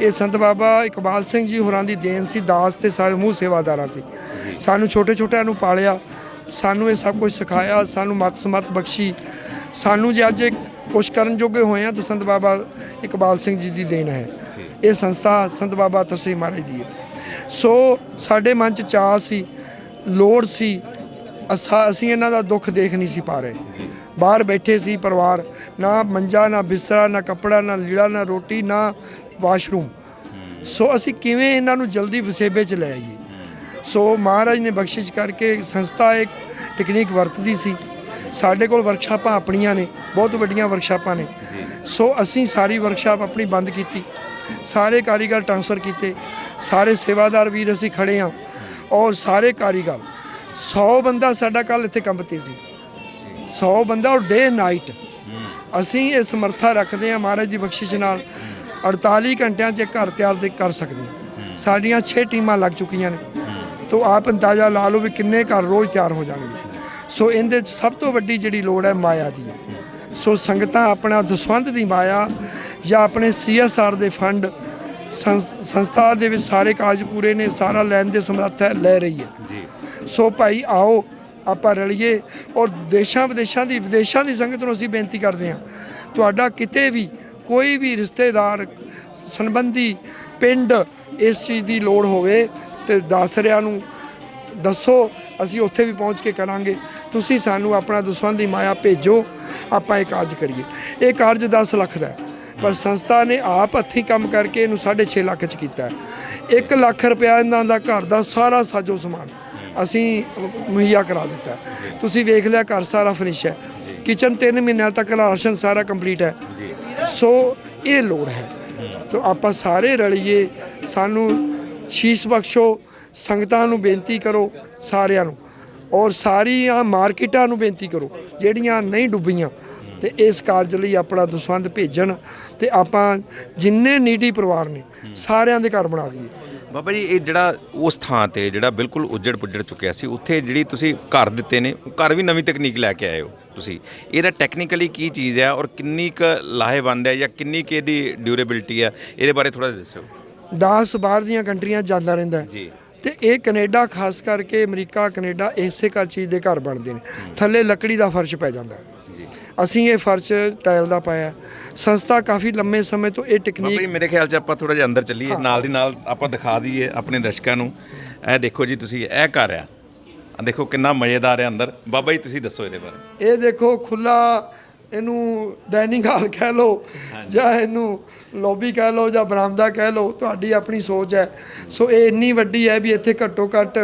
ਇਹ ਸੰਤ ਬਾਬਾ ਇਕਬਾਲ ਸਿੰਘ ਜੀ ਹੋਰਾਂ ਦੀ ਦੇਣ ਸੀ ਦਾਸ ਤੇ ਸਾਰੇ ਮੂੰਹ ਸੇਵਾਦਾਰਾਂ ਤੇ। ਸਾਨੂੰ ਛੋਟੇ ਛੋਟਿਆਂ ਨੂੰ ਪਾਲਿਆ। ਸਾਨੂੰ ਇਹ ਸਭ ਕੁਝ ਸਿਖਾਇਆ ਸਾਨੂੰ ਮਤ ਸਮਤ ਬਖਸ਼ੀ। ਸਾਨੂੰ ਜੇ ਅੱਜ ਕੁਛ ਕਰਨ ਜੋਗੇ ਹੋਏ ਆ ਤਾਂ ਸੰਤ ਬਾਬਾ ਇਕਬਾਲ ਸਿੰਘ ਜੀ ਦੀ ਦੇਣ ਹੈ। ਇਹ ਸੰਸਥਾ ਸੰਤ ਬਾਬਾ ਤਸੀ ਮਹਾਰਾਜ ਦੀ ਹੈ। ਸੋ ਸਾਡੇ ਮਨ ਚ ਚਾਹ ਸੀ ਲੋੜ ਸੀ ਅਸਾ- ਅਸੀਂ ਇਹਨਾਂ ਦਾ ਦੁੱਖ ਦੇਖ ਨਹੀਂ ਸੀ ਪਾ ਰਹੇ। ਬਾਹਰ ਬੈਠੇ ਸੀ ਪਰਿਵਾਰ ਨਾ ਮੰਜਾ ਨਾ ਬਿਸਤਰਾ ਨਾ ਕੱਪੜਾ ਨਾ ਲੀੜਾ ਨਾ ਰੋਟੀ ਨਾ ਵਾਸ਼ਰੂਮ। ਸੋ ਅਸੀਂ ਕਿਵੇਂ ਇਹਨਾਂ ਨੂੰ ਜਲਦੀ ਵਸੇਬੇ ਚ ਲੈ ਆਈਏ? ਸੋ ਮਹਾਰਾਜ ਨੇ ਬਖਸ਼ਿਸ਼ ਕਰਕੇ ਸੰਸਥਾ ਇੱਕ ਟੈਕਨੀਕ ਵਰਤਦੀ ਸੀ। ਸਾਡੇ ਕੋਲ ਵਰਕਸ਼ਾਪਾਂ ਆਪਣੀਆਂ ਨੇ ਬਹੁਤ ਵੱਡੀਆਂ ਵਰਕਸ਼ਾਪਾਂ ਨੇ। ਸੋ ਅਸੀਂ ਸਾਰੀ ਵਰਕਸ਼ਾਪ ਆਪਣੀ ਬੰਦ ਕੀਤੀ। ਸਾਰੇ ਕਾਰੀਗਰ ਟ੍ਰਾਂਸਫਰ ਕੀਤੇ। ਸਾਰੇ ਸੇਵਾਦਾਰ ਵੀਰ ਅਸੀਂ ਖੜੇ ਹਾਂ ਔਰ ਸਾਰੇ ਕਾਰੀਗਰ। 100 ਬੰਦਾ ਸਾਡਾ ਕੱਲ ਇੱਥੇ ਕੰਮ ਤੇ ਸੀ। 100 ਬੰਦਾ ਔਰ ਡੇ ਨਾਈਟ ਅਸੀਂ ਇਹ ਸਮਰੱਥਾ ਰੱਖਦੇ ਹਾਂ ਮਹਾਰਾਜ ਦੀ ਬਖਸ਼ਿਸ਼ ਨਾਲ। 48 ਘੰਟਿਆਂ 'ਚ ਘਰ ਤਿਆਰ ਤੇ ਕਰ ਸਕਦੇ ਸਾਡੀਆਂ 6 ਟੀਮਾਂ ਲੱਗ ਚੁੱਕੀਆਂ ਨੇ। ਤੋ ਆਪ ਅੰਦਾਜ਼ਾ ਲਾ ਲਓ ਵੀ ਕਿੰਨੇ ਘਰ ਰੋਜ਼ ਤਿਆਰ ਹੋ ਜਾਣਗੇ। ਸੋ ਇਹਦੇ 'ਚ ਸਭ ਤੋਂ ਵੱਡੀ ਜਿਹੜੀ ਲੋੜ ਹੈ ਮਾਇਆ ਦੀ। ਸੋ ਸੰਗਤਾਂ ਆਪਣਾ ਦਸਵੰਧ ਦੀ ਮਾਇਆ ਜਾਂ ਆਪਣੇ ਸੀਐਸਆਰ ਦੇ ਫੰਡ ਸੰਸ- ਸੰਸਥਾ ਦੇ ਵਿੱਚ ਸਾਰੇ ਕਾਜ ਪੂਰੇ ਨੇ ਸਾਰਾ ਲੈਣ ਦੇ ਸਮਰੱਥ ਹੈ ਲੈ ਰਹੀ ਹੈ। ਜੀ। ਸੋ ਭਾਈ ਆਓ ਆਪਾਂ ਰਲੀਏ ਔਰ ਦੇਸ਼ਾਂ ਵਿਦੇਸ਼ਾਂ ਦੀ ਵਿਦੇਸ਼ਾਂ ਦੀ ਸੰਗਤ ਨੂੰ ਅਸੀਂ ਬੇਨਤੀ ਕਰਦੇ ਹਾਂ ਤੁਹਾਡਾ ਕਿਤੇ ਵੀ ਕੋਈ ਵੀ ਰਿਸ਼ਤੇਦਾਰ ਸੰਬੰਧੀ ਪਿੰਡ ਇਸ ਚੀਜ਼ ਦੀ ਲੋੜ ਹੋਵੇ ਤੇ ਦਾਸਰਿਆਂ ਨੂੰ ਦੱਸੋ ਅਸੀਂ ਉੱਥੇ ਵੀ ਪਹੁੰਚ ਕੇ ਕਰਾਂਗੇ। ਤੁਸੀਂ ਸਾਨੂੰ ਆਪਣਾ ਦਸਵੰਧ ਦੀ ਮਾਇਆ ਭੇਜੋ ਆਪਾਂ ਇਹ ਕਾਰਜ ਕਰੀਏ। ਇਹ ਕਾਰਜ 10 ਲੱਖ ਦਾ ਪਰ ਸੰਸਥਾ ਨੇ ਆਪ ਹੱਥੀਂ ਕੰਮ ਕਰਕੇ ਇਹਨੂੰ 6.5 ਲੱਖ ਚ ਕੀਤਾ ਹੈ। 1 ਲੱਖ ਰੁਪਇਆ ਇਹਨਾਂ ਦਾ ਘਰ ਦਾ ਸਾਰਾ ਸਾਜੋ ਸਮਾਨ ਅਸੀਂ ਮੁਹੱਈਆ ਕਰਾ ਦਿੱਤਾ। ਤੁਸੀਂ ਵੇਖ ਲਿਆ ਘਰ ਸਾਰਾ ਫਿਨਿਸ਼ ਹੈ। ਕਿਚਨ 3 ਮਹੀਨਿਆਂ ਤੱਕ ਰਾਸ਼ਨ ਸਾਰਾ ਕੰਪਲੀਟ ਹੈ। ਸੋ ਇਹ ਲੋੜ ਹੈ। ਤੋ ਆਪਾਂ ਸਾਰੇ ਰਲੀਏ ਸਾਨੂੰ ਸ਼ੀਸ਼ ਬਖਸ਼ੋ, ਸੰਗਤਾਂ ਨੂੰ ਬੇਨਤੀ ਕਰੋ, ਸਾਰਿਆਂ ਨੂੰ। ਔਰ ਸਾਰੀਆਂ ਮਾਰਕੀਟਾਂ ਨੂੰ ਬੇਨਤੀ ਕਰੋ, ਜਿਹੜੀਆਂ ਨਹੀਂ ਡੁੱਬੀਆਂ। ਤੇ ਇਸ ਕਾਰਜ ਲਈ ਆਪਣਾ ਦਸਵੰਧ ਭੇਜਣ ਤੇ ਆਪਾਂ ਜਿੰਨੇ ਨੀਡੀ ਪਰਿਵਾਰ ਨੇ, ਸਾਰਿਆਂ ਦੇ ਘਰ ਬਣਾ ਦਈਏ। ਬਾਬਾ ਜੀ, ਇਹ ਜਿਹੜਾ ਉਸ ਥਾਂ ਤੇ ਜਿਹੜਾ ਬਿਲਕੁਲ ਉੱਜੜ ਪੁੱਜੜ ਚੁੱਕਿਆ ਸੀ, ਉੱਥੇ ਜਿਹੜੀ ਤੁਸੀਂ ਘਰ ਦਿੱਤੇ ਨੇ ਉਹ ਘਰ ਵੀ ਨਵੀਂ ਤਕਨੀਕ ਲੈ ਕੇ ਆਏ ਹੋ ਤੁਸੀਂ। ਇਹਦਾ ਟੈਕਨੀਕਲੀ ਕੀ ਚੀਜ਼ ਹੈ ਔਰ ਕਿੰਨੀ ਕੁ ਲਾਹੇਵੰਦ ਹੈ ਜਾਂ ਕਿੰਨੀ ਕੁ ਇਹਦੀ ਡਿਊਰੇਬਿਲਟੀ ਹੈ, ਇਹਦੇ ਬਾਰੇ ਥੋੜਾ ਦੱਸੋ 10 ਬਾਹਰ ਦੀਆਂ ਕੰਟਰੀਆਂ ਜਾਂਦਾ ਰਹਿੰਦਾ ਜੀ। ਤੇ ਇਹ ਕੈਨੇਡਾ ਖਾਸ ਕਰਕੇ ਅਮਰੀਕਾ ਕੈਨੇਡਾ ਇਸੇ ਕਰ ਚੀਜ਼ ਦੇ ਘਰ ਬਣਦੇ ਨੇ। ਥੱਲੇ ਲੱਕੜੀ ਦਾ ਫਰਸ਼ ਪੈ ਜਾਂਦਾ ਹੈ। ਅਸੀਂ ਇਹ ਫਰਸ਼ ਟਾਇਲ ਦਾ ਪਾਇਆ ਸੰਸਥਾ ਕਾਫੀ ਲੰਮੇ ਸਮੇਂ ਤੋਂ ਇਹ ਬਾਬਾ ਟੈਕਨੀਕ ਜੀ ਮੇਰੇ ਖਿਆਲ 'ਚ ਆਪਾਂ ਥੋੜਾ ਜਿਹਾ ਅੰਦਰ ਚੱਲੀਏ। ਨਾਲ ਦੀ ਨਾਲ ਆਪਾਂ ਦਿਖਾ ਦਈਏ ਆਪਣੇ ਦਰਸ਼ਕਾਂ ਨੂੰ। ਇਹ ਦੇਖੋ ਜੀ ਤੁਸੀਂ ਇਹ ਘਰ ਆ। ਆ ਦੇਖੋ ਕਿੰਨਾ ਮਜ਼ੇਦਾਰ ਹੈ ਅੰਦਰ। ਬਾਬਾ ਜੀ ਤੁਸੀਂ ਦੱਸੋ ਇਹਦੇ ਬਾਰੇ। ਇਹ ਦੇਖੋ ਖੁੱਲਾ ਇਹਨੂੰ ਡਾਈਨਿੰਗ ਹਾਲ ਕਹਿ ਲਓ ਜਾਂ ਇਹਨੂੰ ਲੌਬੀ ਕਹਿ ਲਓ ਜਾਂ ਬਰਾਮਦਾ ਕਹਿ ਲਓ ਤੁਹਾਡੀ ਆਪਣੀ ਸੋਚ ਹੈ। ਸੋ ਇਹ ਇੰਨੀ ਵੱਡੀ ਹੈ ਵੀ ਇੱਥੇ ਘੱਟੋ ਘੱਟ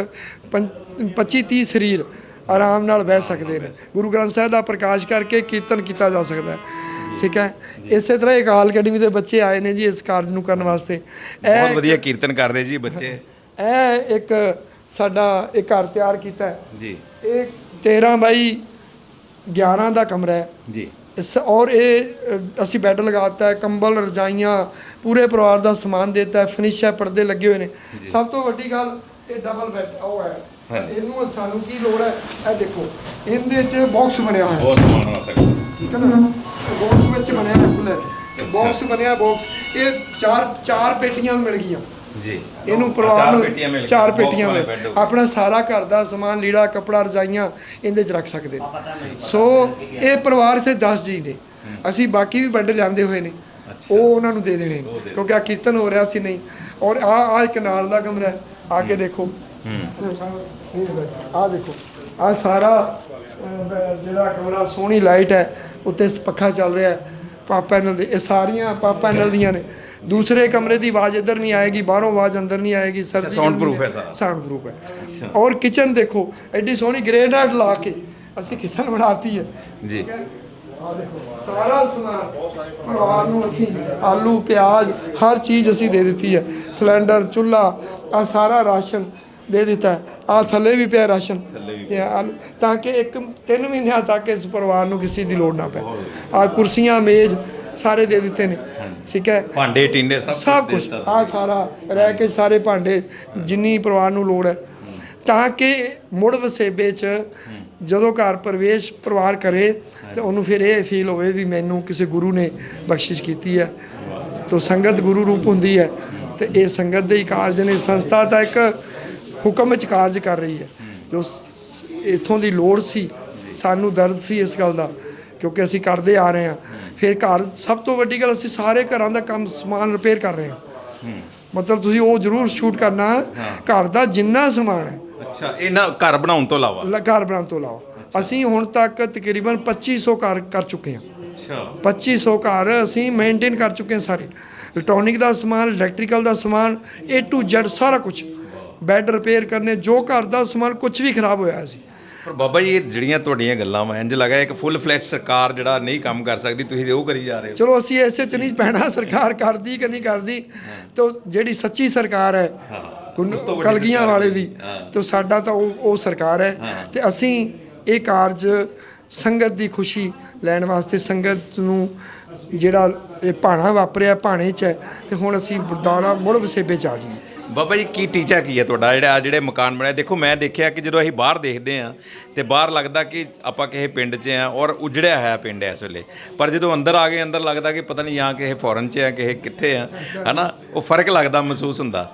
25 30 ਸਰੀਰ ਆਰਾਮ ਨਾਲ ਬਹਿ ਸਕਦੇ ਨੇ। ਗੁਰੂ ਗ੍ਰੰਥ ਸਾਹਿਬ ਦਾ ਪ੍ਰਕਾਸ਼ ਕਰਕੇ ਕੀਰਤਨ ਕੀਤਾ ਜਾ ਸਕਦਾ ਹੈ। ਠੀਕ ਹੈ? ਇਸੇ ਤਰ੍ਹਾਂ ਇੱਕ ਹਾਲ ਅਕੈਡਮੀ ਦੇ ਬੱਚੇ ਆਏ ਨੇ ਜੀ ਇਸ ਕਾਰਜ ਨੂੰ ਕਰਨ ਵਾਸਤੇ। ਬਹੁਤ ਇਹ ਵਧੀਆ ਕੀਰਤਨ ਕਰਦੇ ਜੀ ਬੱਚੇ। ਇਹ ਇੱਕ ਸਾਡਾ ਇੱਕ ਘਰ ਤਿਆਰ ਕੀਤਾ ਹੈ। ਜੀ। ਇਹ 13 ਬਾਈ 11 ਦਾ ਕਮਰਾ ਹੈ। ਜੀ। ਇਸ ਔਰ ਇਹ ਅਸੀਂ ਬੈੱਡ ਲਗਾਤਾ ਹੈ ਕੰਬਲ ਰਜਾਈਆਂ ਪੂਰੇ ਪਰਿਵਾਰ ਦਾ ਸਮਾਨ ਦਿੱਤਾ ਹੈ ਫਿਨਿਸ਼ ਹੈ ਪਰਦੇ ਲੱਗੇ ਹੋਏ ਨੇ। ਸਭ ਤੋਂ ਵੱਡੀ ਗੱਲ ਇਹ ਡਬਲ ਬੈੱਡ ਉਹ ਹੈ। ਇਹਨੂੰ ਸਾਨੂੰ ਕੀ ਲੋੜ ਹੈ? ਇਹ ਦੇਖੋ ਇਹਦੇ 'ਚ ਬਾਕਸ ਬਣਿਆ ਹੋਇਆ। ਹੈ ਬਹੁਤ ਸਮਾਨ ਆ ਸਕਦਾ। ਠੀਕ ਹੈ ਨਾ? ਬਾਕਸ ਵਿੱਚ ਬਣਿਆ ਹੈ ਖੁੱਲੇ ਬਾਕਸ ਬਣਿਆ ਬਾਕਸ ਇਹ ਚਾਰ ਚਾਰ ਪੇਟੀਆਂ ਵੀ ਮਿਲ ਗਈਆਂ। ਜੀ ਇਹਨੂੰ ਪਰਿਵਾਰ ਨੂੰ ਚਾਰ ਪੇਟੀਆਂ ਮਿਲ। ਆਪਣਾ ਸਾਰਾ ਘਰ ਦਾ ਸਮਾਨ ਲੀੜਾ ਕਪੜਾ ਰਜਾਈਆਂ ਇਹਦੇ 'ਚ ਰੱਖ ਸਕਦੇ ਨੇ। ਸੋ ਇਹ ਪਰਿਵਾਰ ਇੱਥੇ 10 ਜੀ ਨੇ। ਅਸੀਂ ਬਾਕੀ ਵੀ ਬੈੱਡ ਲਿਆਂਦੇ ਹੋਏ ਨੇ। ਉਹ ਉਹਨਾਂ ਨੂੰ ਦੇ ਦੇਣੇ। ਕਿਉਂਕਿ ਆ ਕੀਰਤਨ ਹੋ ਰਿਹਾ ਸੀ ਨਹੀਂ। ਔਰ ਆ ਆ ਇੱਕ ਨਾਲ ਦਾ ਕਮਰਾ ਹੈ। ਆ ਕੇ ਦੇਖੋ। ਆ ਦੇਖੋ। ਆ ਸਾਰਾ ਜਿਹੜਾ ਕਮਰਾ ਸੋਹਣੀ ਲਾਈਟ ਹੈ ਉੱਤੇ ਪੱਖਾ ਚੱਲ ਰਿਹਾ ਹੈ। ਪਾ ਪੈਨਲ ਦੇ ਇਹ ਸਾਰੀਆਂ ਪਾ ਪੈਨਲ ਦੀਆਂ ਨੇ। ਦੂਸਰੇ ਕਮਰੇ ਦੀ ਆਵਾਜ਼ ਇੱਧਰ ਨਹੀਂ ਆਏਗੀ ਬਾਹਰੋਂ ਆਵਾਜ਼ ਅੰਦਰ ਨਹੀਂ ਆਏਗੀ ਸਰਦੀ sound proof ਹੈ ਸਾਰਾ। ਸਾਊਂਡ ਪ੍ਰੂਫ ਹੈ। ਔਰ ਕਿਚਨ ਦੇਖੋ ਐਡੀ ਸੋਹਣੀ ਗ੍ਰੇਨਾਈਟ ਲਾ ਕੇ ਅਸੀਂ ਕਿਚਨ ਬਣਾਤੀ ਹੈ। ਜੀ। ਸਾਰਾ ਸਮਾਨ ਪਰਿਵਾਰ ਨੂੰ ਅਸੀਂ ਆਲੂ ਪਿਆਜ਼ ਹਰ ਚੀਜ਼ ਅਸੀਂ ਦੇ ਦਿੱਤੀ ਹੈ। ਸਿਲੰਡਰ ਚੁੱਲ੍ਹਾ ਆ ਸਾਰਾ ਰਾਸ਼ਨ ਦੇ ਦਿੱਤਾ ਆ ਥੱਲੇ ਵੀ ਪਿਆ ਰਾਸ਼ਨ। ਤੇ ਆਲੂ ਤਾਂ ਕਿ ਇੱਕ ਤਿੰਨ ਮਹੀਨਿਆਂ ਤੱਕ ਇਸ ਪਰਿਵਾਰ ਨੂੰ ਕਿਸੇ ਦੀ ਲੋੜ ਨਾ ਪਏ ਆ ਕੁਰਸੀਆਂ ਮੇਜ਼ ਸਾਰੇ ਦੇ ਦਿੱਤੇ ਨੇ। ਠੀਕ ਹੈ? ਭਾਂਡੇ ਟਿੰਡੇ ਸਭ ਸਭ ਕੁਝ। ਆ ਸਾਰਾ ਰਹਿ ਕੇ ਸਾਰੇ ਭਾਂਡੇ ਜਿੰਨੀ ਪਰਿਵਾਰ ਨੂੰ ਲੋੜ ਹੈ। ਤਾਂ ਕਿ ਮੁੜ ਵਸੇਬੇ ਚ ਜਦੋਂ ਘਰ ਪ੍ਰਵੇਸ਼ ਪਰਿਵਾਰ ਕਰੇ ਤੇ ਉਹਨੂੰ ਫਿਰ ਇਹ ਫੀਲ ਹੋਵੇ ਵੀ ਮੈਨੂੰ ਕਿਸੇ ਗੁਰੂ ਨੇ ਬਖਸ਼ਿਸ਼ ਕੀਤੀ ਹੈ। ਤੋ ਸੰਗਤ ਗੁਰੂ ਰੂਪ ਹੁੰਦੀ ਹੈ। ਤੇ ਇਹ ਸੰਗਤ ਦੇ ਹੀ ਕਾਰਜ ਨੇ। ਸੰਸਥਾ ਤਾਂ ਇੱਕ ਹੁਕਮ ਵਿੱਚ ਕਾਰਜ ਕਰ ਰਹੀ ਹੈ। ਜੋ ਇੱਥੋਂ ਦੀ ਲੋੜ ਸੀ ਸਾਨੂੰ ਦਰਦ ਸੀ ਇਸ ਗੱਲ ਦਾ। ਕਿਉਂਕਿ ਅਸੀਂ ਕਰਦੇ ਆ ਰਹੇ ਹਾਂ। ਫਿਰ ਘਰ ਸਭ ਤੋਂ ਵੱਡੀ ਗੱਲ ਅਸੀਂ ਸਾਰੇ ਘਰਾਂ ਦਾ ਕੰਮ ਸਮਾਨ ਰਿਪੇਅਰ ਕਰ ਰਹੇ ਹਾਂ। ਮਤਲਬ ਤੁਸੀਂ ਉਹ ਜ਼ਰੂਰ ਸ਼ੂਟ ਕਰਨਾ ਘਰ ਦਾ ਜਿੰਨਾ ਸਮਾਨ ਹੈ। ਅੱਛਾ ਇਹ ਨਾ ਘਰ ਬਣਾਉਣ ਤੋਂ ਇਲਾਵਾ? ਘਰ ਬਣਾਉਣ ਤੋਂ ਇਲਾਵਾ। ਅਸੀਂ ਹੁਣ ਤੱਕ ਤਕਰੀਬਨ 2500 ਘਰ ਕਰ ਚੁੱਕੇ ਹਾਂ। ਅੱਛਾ। 2500 ਘਰ ਅਸੀਂ ਮੇਨਟੇਨ ਕਰ ਚੁੱਕੇ ਹਾਂ ਸਾਰੇ। ਇਲੈਕਟ੍ਰੋਨਿਕ ਦਾ ਸਮਾਨ ਇਲੈਕਟ੍ਰੀਕਲ ਦਾ ਸਮਾਨ A to Z ਸਾਰਾ ਕੁਝ ਬੈੱਡ ਰਿਪੇਅਰ ਕਰਨੇ ਜੋ ਘਰ ਦਾ ਸਮਾਨ ਕੁਝ ਵੀ ਖਰਾਬ ਹੋਇਆ ਸੀ। ਪਰ ਬਾਬਾ ਜੀ ਇਹ ਜਿਹੜੀਆਂ ਤੁਹਾਡੀਆਂ ਗੱਲਾਂ ਵਾ ਇੰਜ ਲੱਗਾ ਇੱਕ ਫੁੱਲ ਫਲੈਜ ਸਰਕਾਰ ਜਿਹੜਾ ਨਹੀਂ ਕੰਮ ਕਰ ਸਕਦੀ ਤੁਸੀਂ ਤੇ ਉਹ ਕਰੀ ਜਾ ਰਹੇ ਹੋ। ਚਲੋ ਅਸੀਂ ਐਸੇ ਚ ਨਹੀਂ ਪੈਣਾ ਸਰਕਾਰ ਕਰਦੀ ਕਿ ਨਹੀਂ ਕਰਦੀ ਤੇ ਜਿਹੜੀ ਸੱਚੀ ਸਰਕਾਰ ਹੈ ਕਲਗੀਆਂ ਵਾਲੇ ਦੀ। ਤੇ ਸਾਡਾ ਤਾਂ ਉਹ ਉਹ ਸਰਕਾਰ ਹੈ ਤੇ ਅਸੀਂ ਇਹ ਕਾਰਜ ਸੰਗਤ ਦੀ ਖੁਸ਼ੀ ਲੈਣ ਵਾਸਤੇ ਸੰਗਤ ਨੂੰ ਜਿਹੜਾ ਇਹ ਭਾਣਾ ਵਾਪਰਿਆ ਭਾਣੇ ਚ ਹੈ ਤੇ ਹੁਣ ਅਸੀਂ ਬਰਦਾਨਾ ਮੁੜ ਵਸੇਬੇ ਚ ਆ ਜਾਈਏ। ਬਾਬਾ ਜੀ ਕੀ ਟੀਚਾ ਕੀ ਹੈ ਤੁਹਾਡਾ? ਜਿਹੜਾ ਆਹ ਜਿਹੜੇ ਮਕਾਨ ਬਣਿਆ ਦੇਖੋ ਮੈਂ ਦੇਖਿਆ ਕਿ ਜਦੋਂ ਅਸੀਂ ਬਾਹਰ ਦੇਖਦੇ ਆ ਤੇ ਬਾਹਰ ਲੱਗਦਾ ਕਿ ਆਪਾਂ ਕਿਸੇ ਪਿੰਡ 'ਚ ਆ ਔਰ ਉਜੜਿਆ ਹੋਇਆ ਪਿੰਡ ਹੈ ਇਸ ਵੇਲੇ। ਪਰ ਜਦੋਂ ਅੰਦਰ ਆ ਗਏ ਅੰਦਰ ਲੱਗਦਾ ਕਿ ਪਤਾ ਨਹੀਂ ਜਾਂ ਕਿਸੇ ਫੋਰਨ 'ਚ ਆ ਕਿਸੇ ਕਿੱਥੇ ਆ ਹਨਾ? ਉਹ ਫ਼ਰਕ ਲੱਗਦਾ ਮਹਿਸੂਸ ਹੁੰਦਾ।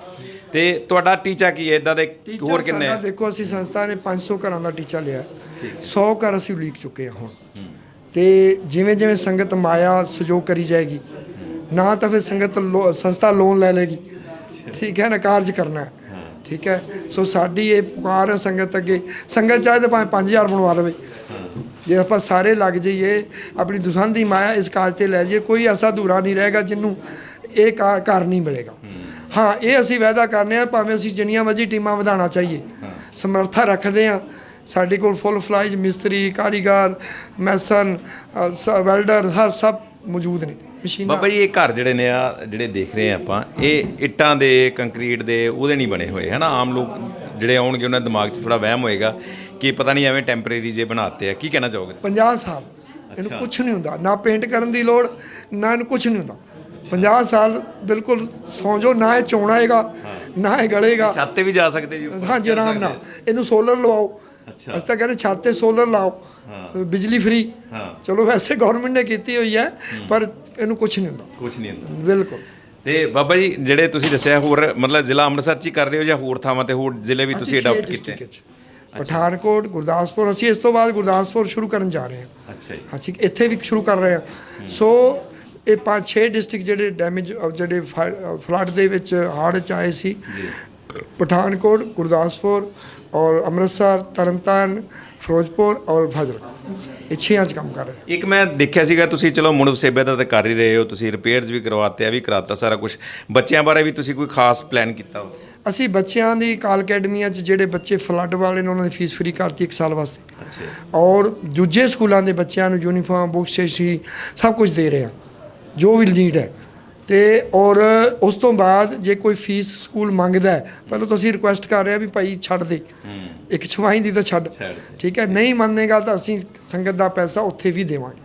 ਤੇ ਤੁਹਾਡਾ ਟੀਚਾ ਕੀ ਹੈ? ਇਦਾਂ ਦੇ ਟੀਚਾ ਹੋਰ ਕਿੰਨੇ? ਸਾਡਾ ਆ? ਦੇਖੋ ਅਸੀਂ ਸੰਸਥਾ ਨੇ 500 ਘਰਾਂ ਦਾ ਟੀਚਾ ਲਿਆ। 100 ਘਰ ਅਸੀਂ ਉਲੀਕ ਚੁੱਕੇ ਹਾਂ ਹੁਣ। ਤੇ ਜਿਵੇਂ ਜਿਵੇਂ ਸੰਗਤ ਮਾਇਆ ਸਹਿਯੋਗ ਕਰੀ ਜਾਏਗੀ ਨਾ ਤਾਂ ਫਿਰ ਸੰਗਤ ਲੋ- ਸੰਸਥਾ ਲੋਨ ਲੈ ਲੇਗੀ ਠੀਕ ਹੈ ਨਾ ਕਾਰਜ ਕਰਨਾ ਠੀਕ ਹੈ, ਸੋ ਸਾਡੀ ਇਹ ਪੁਕਾਰ ਹੈ ਸੰਗਤ ਅੱਗੇ। ਸੰਗਤ ਚਾਹੇ ਤਾਂ ਭਾਵੇਂ 5000 ਬਣਵਾ ਲਵੇ। ਜੇ ਆਪਾਂ ਸਾਰੇ ਲੱਗ ਜਾਈਏ, ਆਪਣੀ ਦੁਸੰਧੀ ਮਾਇਆ ਇਸ ਕਾਜ ਤੇ ਲੈ ਜਾਈਏ, ਕੋਈ ਐਸਾ ਅਧੂਰਾ ਨਹੀਂ ਰਹੇਗਾ ਜਿਹਨੂੰ ਇਹ ਕਾ- ਘਰ ਨਹੀਂ ਮਿਲੇਗਾ। ਹਾਂ, ਇਹ ਅਸੀਂ ਵਾਅਦਾ ਕਰਨੇ ਆ, ਭਾਵੇਂ ਅਸੀਂ ਜਿੰਨੀਆਂ ਮਰਜ਼ੀ ਟੀਮਾਂ ਵਧਾਉਣਾ ਚਾਹੀਏ। ਸਮਰੱਥਾ ਰੱਖਦੇ ਆ ਸਾਡੇ ਕੋਲ ਫੁੱਲ ਫਲਾਈਜ ਮਿਸਤਰੀ, ਕਾਰੀਗਰ, ਮੈਸਨ ਸ- ਵੈਲਡਰ ਹਰ ਸਭ ਮੌਜੂਦ ਨੇ ਮਸ਼ੀਨਾਂ। ਬਾਬਾ ਜੀ ਇਹ ਘਰ ਜਿਹੜੇ ਨੇ ਆ ਜਿਹੜੇ ਦੇਖ ਰਹੇ ਆ ਆਪਾਂ ਇਹ ਇੱਟਾਂ ਦੇ ਕੰਕਰੀਟ ਦੇ ਉਹਦੇ ਨਹੀਂ ਬਣੇ ਹੋਏ ਹਨਾ? ਆਮ ਲੋਕ ਜਿਹੜੇ ਆਉਣਗੇ ਉਹਨਾਂ ਦੇ ਦਿਮਾਗ 'ਚ ਥੋੜਾ ਵਹਿਮ ਹੋਏਗਾ ਕਿ ਪਤਾ ਨਹੀਂ ਐਵੇਂ ਟੈਂਪਰੇਰੀ ਜੇ ਬਣਾਤੇ ਆ ਕੀ ਕਹਿਣਾ ਚਾਹੋਗੇ? 50 ਸਾਲ ਇਹਨੂੰ ਕੁਝ ਨਹੀਂ ਹੁੰਦਾ ਨਾ ਪੇਂਟ ਕਰਨ ਦੀ ਲੋੜ ਨਾ ਇਹਨੂੰ ਕੁਝ ਨਹੀਂ ਹੁੰਦਾ। 50 ਸਾਲ ਬਿਲਕੁਲ ਸੌਂ ਜਾਓ ਨਾ ਇਹ ਚੋਣਾਏਗਾ ਨਾ ਇਹ ਗਲੇਗਾ। ਛੱਤ ਤੇ ਵੀ ਜਾ ਸਕਦੇ ਜੀ? ਹਾਂਜੀ ਆਰਾਮ ਨਾਲ। ਇਹਨੂੰ ਸੋਲਰ ਲਵਾਓ ਅੱਛਾ। ਅਸੀਂ ਤਾਂ ਕਹਿੰਦੇ ਛੱਤ ਤੇ ਸੋਲਰ ਲਾਓ ਬਿਜਲੀ ਫ੍ਰੀ ਹਾਂ। ਚਲੋ ਵੈਸੇ ਗਵਰਨਮੈਂਟ ਨੇ ਕੀਤੀ ਹੋਈ ਹੈ ਪਰ ਇਹਨੂੰ ਕੁਝ ਨਹੀਂ ਹੁੰਦਾ। ਕੁਝ ਨਹੀਂ ਹੁੰਦਾ। ਬਿਲਕੁਲ। ਤੇ ਬਾਬਾ ਜੀ ਜਿਹੜੇ ਤੁਸੀਂ ਦੱਸਿਆ ਹੋਰ ਮਤਲਬ ਜ਼ਿਲ੍ਹਾ ਅੰਮ੍ਰਿਤਸਰ ਚ ਹੀ ਕਰ ਰਹੇ ਹੋ ਜਾਂ ਹੋਰ ਥਾਵਾਂ ਤੇ ਹੋਰ ਜ਼ਿਲ੍ਹੇ ਵੀ ਤੁਸੀਂ ਅਡਾਪਟ ਕੀਤੇ। ਪਠਾਨਕੋਟ ਗੁਰਦਾਸਪੁਰ ਅਸੀਂ ਇਸ ਤੋਂ ਬਾਅਦ ਗੁਰਦਾਸਪੁਰ ਸ਼ੁਰੂ ਕਰਨ ਜਾ ਰਹੇ ਹਾਂ। ਅੱਛਾ ਜੀ। ਅਸੀਂ ਇੱਥੇ ਵੀ ਸ਼ੁਰੂ ਕਰ ਰਹੇ ਹਾਂ। ਸੋ ਇਹ ਪੰਜ ਛੇ ਡਿਸਟ੍ਰਿਕਟ ਜਿਹੜੇ ਡੈਮੇਜ ਜਿਹੜੇ ਫਲੱਡ ਦੇ ਵਿੱਚ ਹੜ੍ਹ ਚ ਆਏ ਸੀ। ਪਠਾਨਕੋਟ ਗੁਰਦਾਸਪੁਰ ਔਰ ਅੰਮ੍ਰਿਤਸਰ ਤਰਨਤਾਰਨ ਫਿਰੋਜ਼ਪੁਰ ਔਰ ਫਾਜ਼ਿਲਕਾ। ਇਹ ਛੇਆਂ ਚ ਕੰਮ ਕਰ ਰਹੇ ਇੱਕ ਮੈਂ ਦੇਖਿਆ ਸੀਗਾ ਤੁਸੀਂ ਚਲੋ ਮੁੜ ਵਸੇਬੇ ਦਾ ਤਾਂ ਕਰ ਹੀ ਰਹੇ ਹੋ ਤੁਸੀਂ ਰਿਪੇਅਰਸ ਵੀ ਕਰਵਾਤੇ ਆ ਵੀ ਕਰਾਤਾ ਸਾਰਾ ਕੁਝ ਬੱਚਿਆਂ ਬਾਰੇ ਵੀ ਤੁਸੀਂ ਕੋਈ ਖਾਸ ਪਲਾਨ ਕੀਤਾ ਹੋ ਅਸੀਂ ਬੱਚਿਆਂ ਦੀ ਕਾਲ ਅਕੈਡਮੀਆਂ 'ਚ ਜਿਹੜੇ ਬੱਚੇ ਫਲੱਡ ਵਾਲੇ ਨੇ ਉਹਨਾਂ ਦੀ ਫੀਸ ਫ੍ਰੀ ਕਰਤੀ ਇੱਕ ਸਾਲ ਵਾਸਤੇ। ਅੱਛਾ। ਔਰ ਦੂਜੇ ਸਕੂਲਾਂ ਦੇ ਬੱਚਿਆਂ ਨੂੰ ਯੂਨੀਫਾਰਮ ਬੁੱਕਸ ਸਭ ਕੁਝ ਦੇ ਰਹੇ ਹਾਂ। ਜੋ ਵੀ ਨੀਡ ਹੈ ਤੇ ਔਰ ਉਸ ਤੋਂ ਬਾਅਦ ਜੇ ਕੋਈ ਫੀਸ ਸਕੂਲ ਮੰਗਦਾ ਹੈ ਪਹਿਲਾਂ ਤਾਂ ਅਸੀਂ ਰਿਕੁਐਸਟ ਕਰ ਰਹੇ ਵੀ ਭਾਈ ਛੱਡ ਦੇ। ਇੱਕ ਛਮਾਈ ਦੀ ਤਾਂ ਛੱਡ। ਠੀਕ ਹੈ ਨਹੀਂ ਮੰਨੇਗਾ ਤਾਂ ਅਸੀਂ ਸੰਗਤ ਦਾ ਪੈਸਾ ਉੱਥੇ ਵੀ ਦੇਵਾਂਗੇ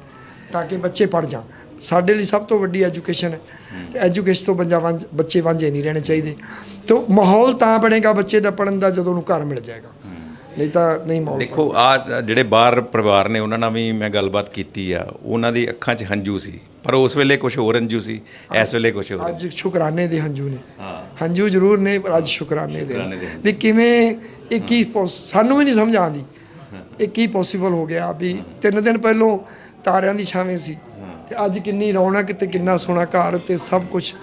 ਤਾਂ ਕਿ ਬੱਚੇ ਪੜ ਜਾਣ। ਸਾਡੇ ਲਈ ਸਭ ਤੋਂ ਵੱਡੀ ਐਜੂਕੇਸ਼ਨ ਹੈ। ਤੇ ਐਜੂਕੇਸ਼ਨ ਤੋਂ ਬੰਜਾ ਵਾਂਝ ਬੱਚੇ ਵਾਂਝੇ ਨਹੀਂ ਰਹਿਣੇ ਚਾਹੀਦੇ। ਤੇ ਮਾਹੌਲ ਤਾਂ ਬਣੇਗਾ ਬੱਚੇ ਦਾ ਪੜਨ ਦਾ ਜਦੋਂ ਉਹਨੂੰ ਘਰ ਮਿਲ ਜਾਏਗਾ। ਨਹੀਂ ਤਾਂ ਨਹੀਂ ਮਾਹੌਲ ਦੇਖੋ ਆ ਜਿਹੜੇ ਬਾਹਰ ਪਰਿਵਾਰ ਨੇ ਉਹਨਾਂ ਨਾਲ ਵੀ ਮੈਂ ਗੱਲਬਾਤ ਕੀਤੀ ਆ। ਉਹਨਾਂ ਦੀ ਅੱਖਾਂ 'ਚ ਹੰਝੂ ਸੀ। ਪਰ ਉਸ ਵੇਲੇ ਕੁਝ ਹੋਰ ਹੰਝੂ ਸੀ ਇਸ ਵੇਲੇ ਕੁਝ ਹੋਰ ਅੱਜ ਸ਼ੁਕਰਾਨੇ ਦੇ ਹੰਝੂ ਨੇ। ਹਾਂ। ਹੰਝੂ ਜ਼ਰੂਰ ਨੇ ਪਰ ਅੱਜ ਸ਼ੁਕਰਾਨੇ ਦੇ ਨੇ। ਵੀ ਕਿਵੇਂ ਇਹ ਕੀ ਪੋਸ- ਸਾਨੂੰ ਵੀ ਨਹੀਂ ਸਮਝ ਆਉਂਦੀ। ਇਹ ਕੀ ਪੋਸੀਬਲ ਹੋ ਗਿਆ ਵੀ ਤਿੰਨ ਦਿਨ ਪਹਿਲੋਂ ਤਾਰਿਆਂ ਦੀ ਛਾਵੇਂ ਸੀ ਤੇ ਅੱਜ ਕਿੰਨੀ ਰੌਣਕ ਤੇ ਕਿੰਨਾ ਸੋਹਣਾ ਘਰ ਤੇ ਸਭ ਕੁਝ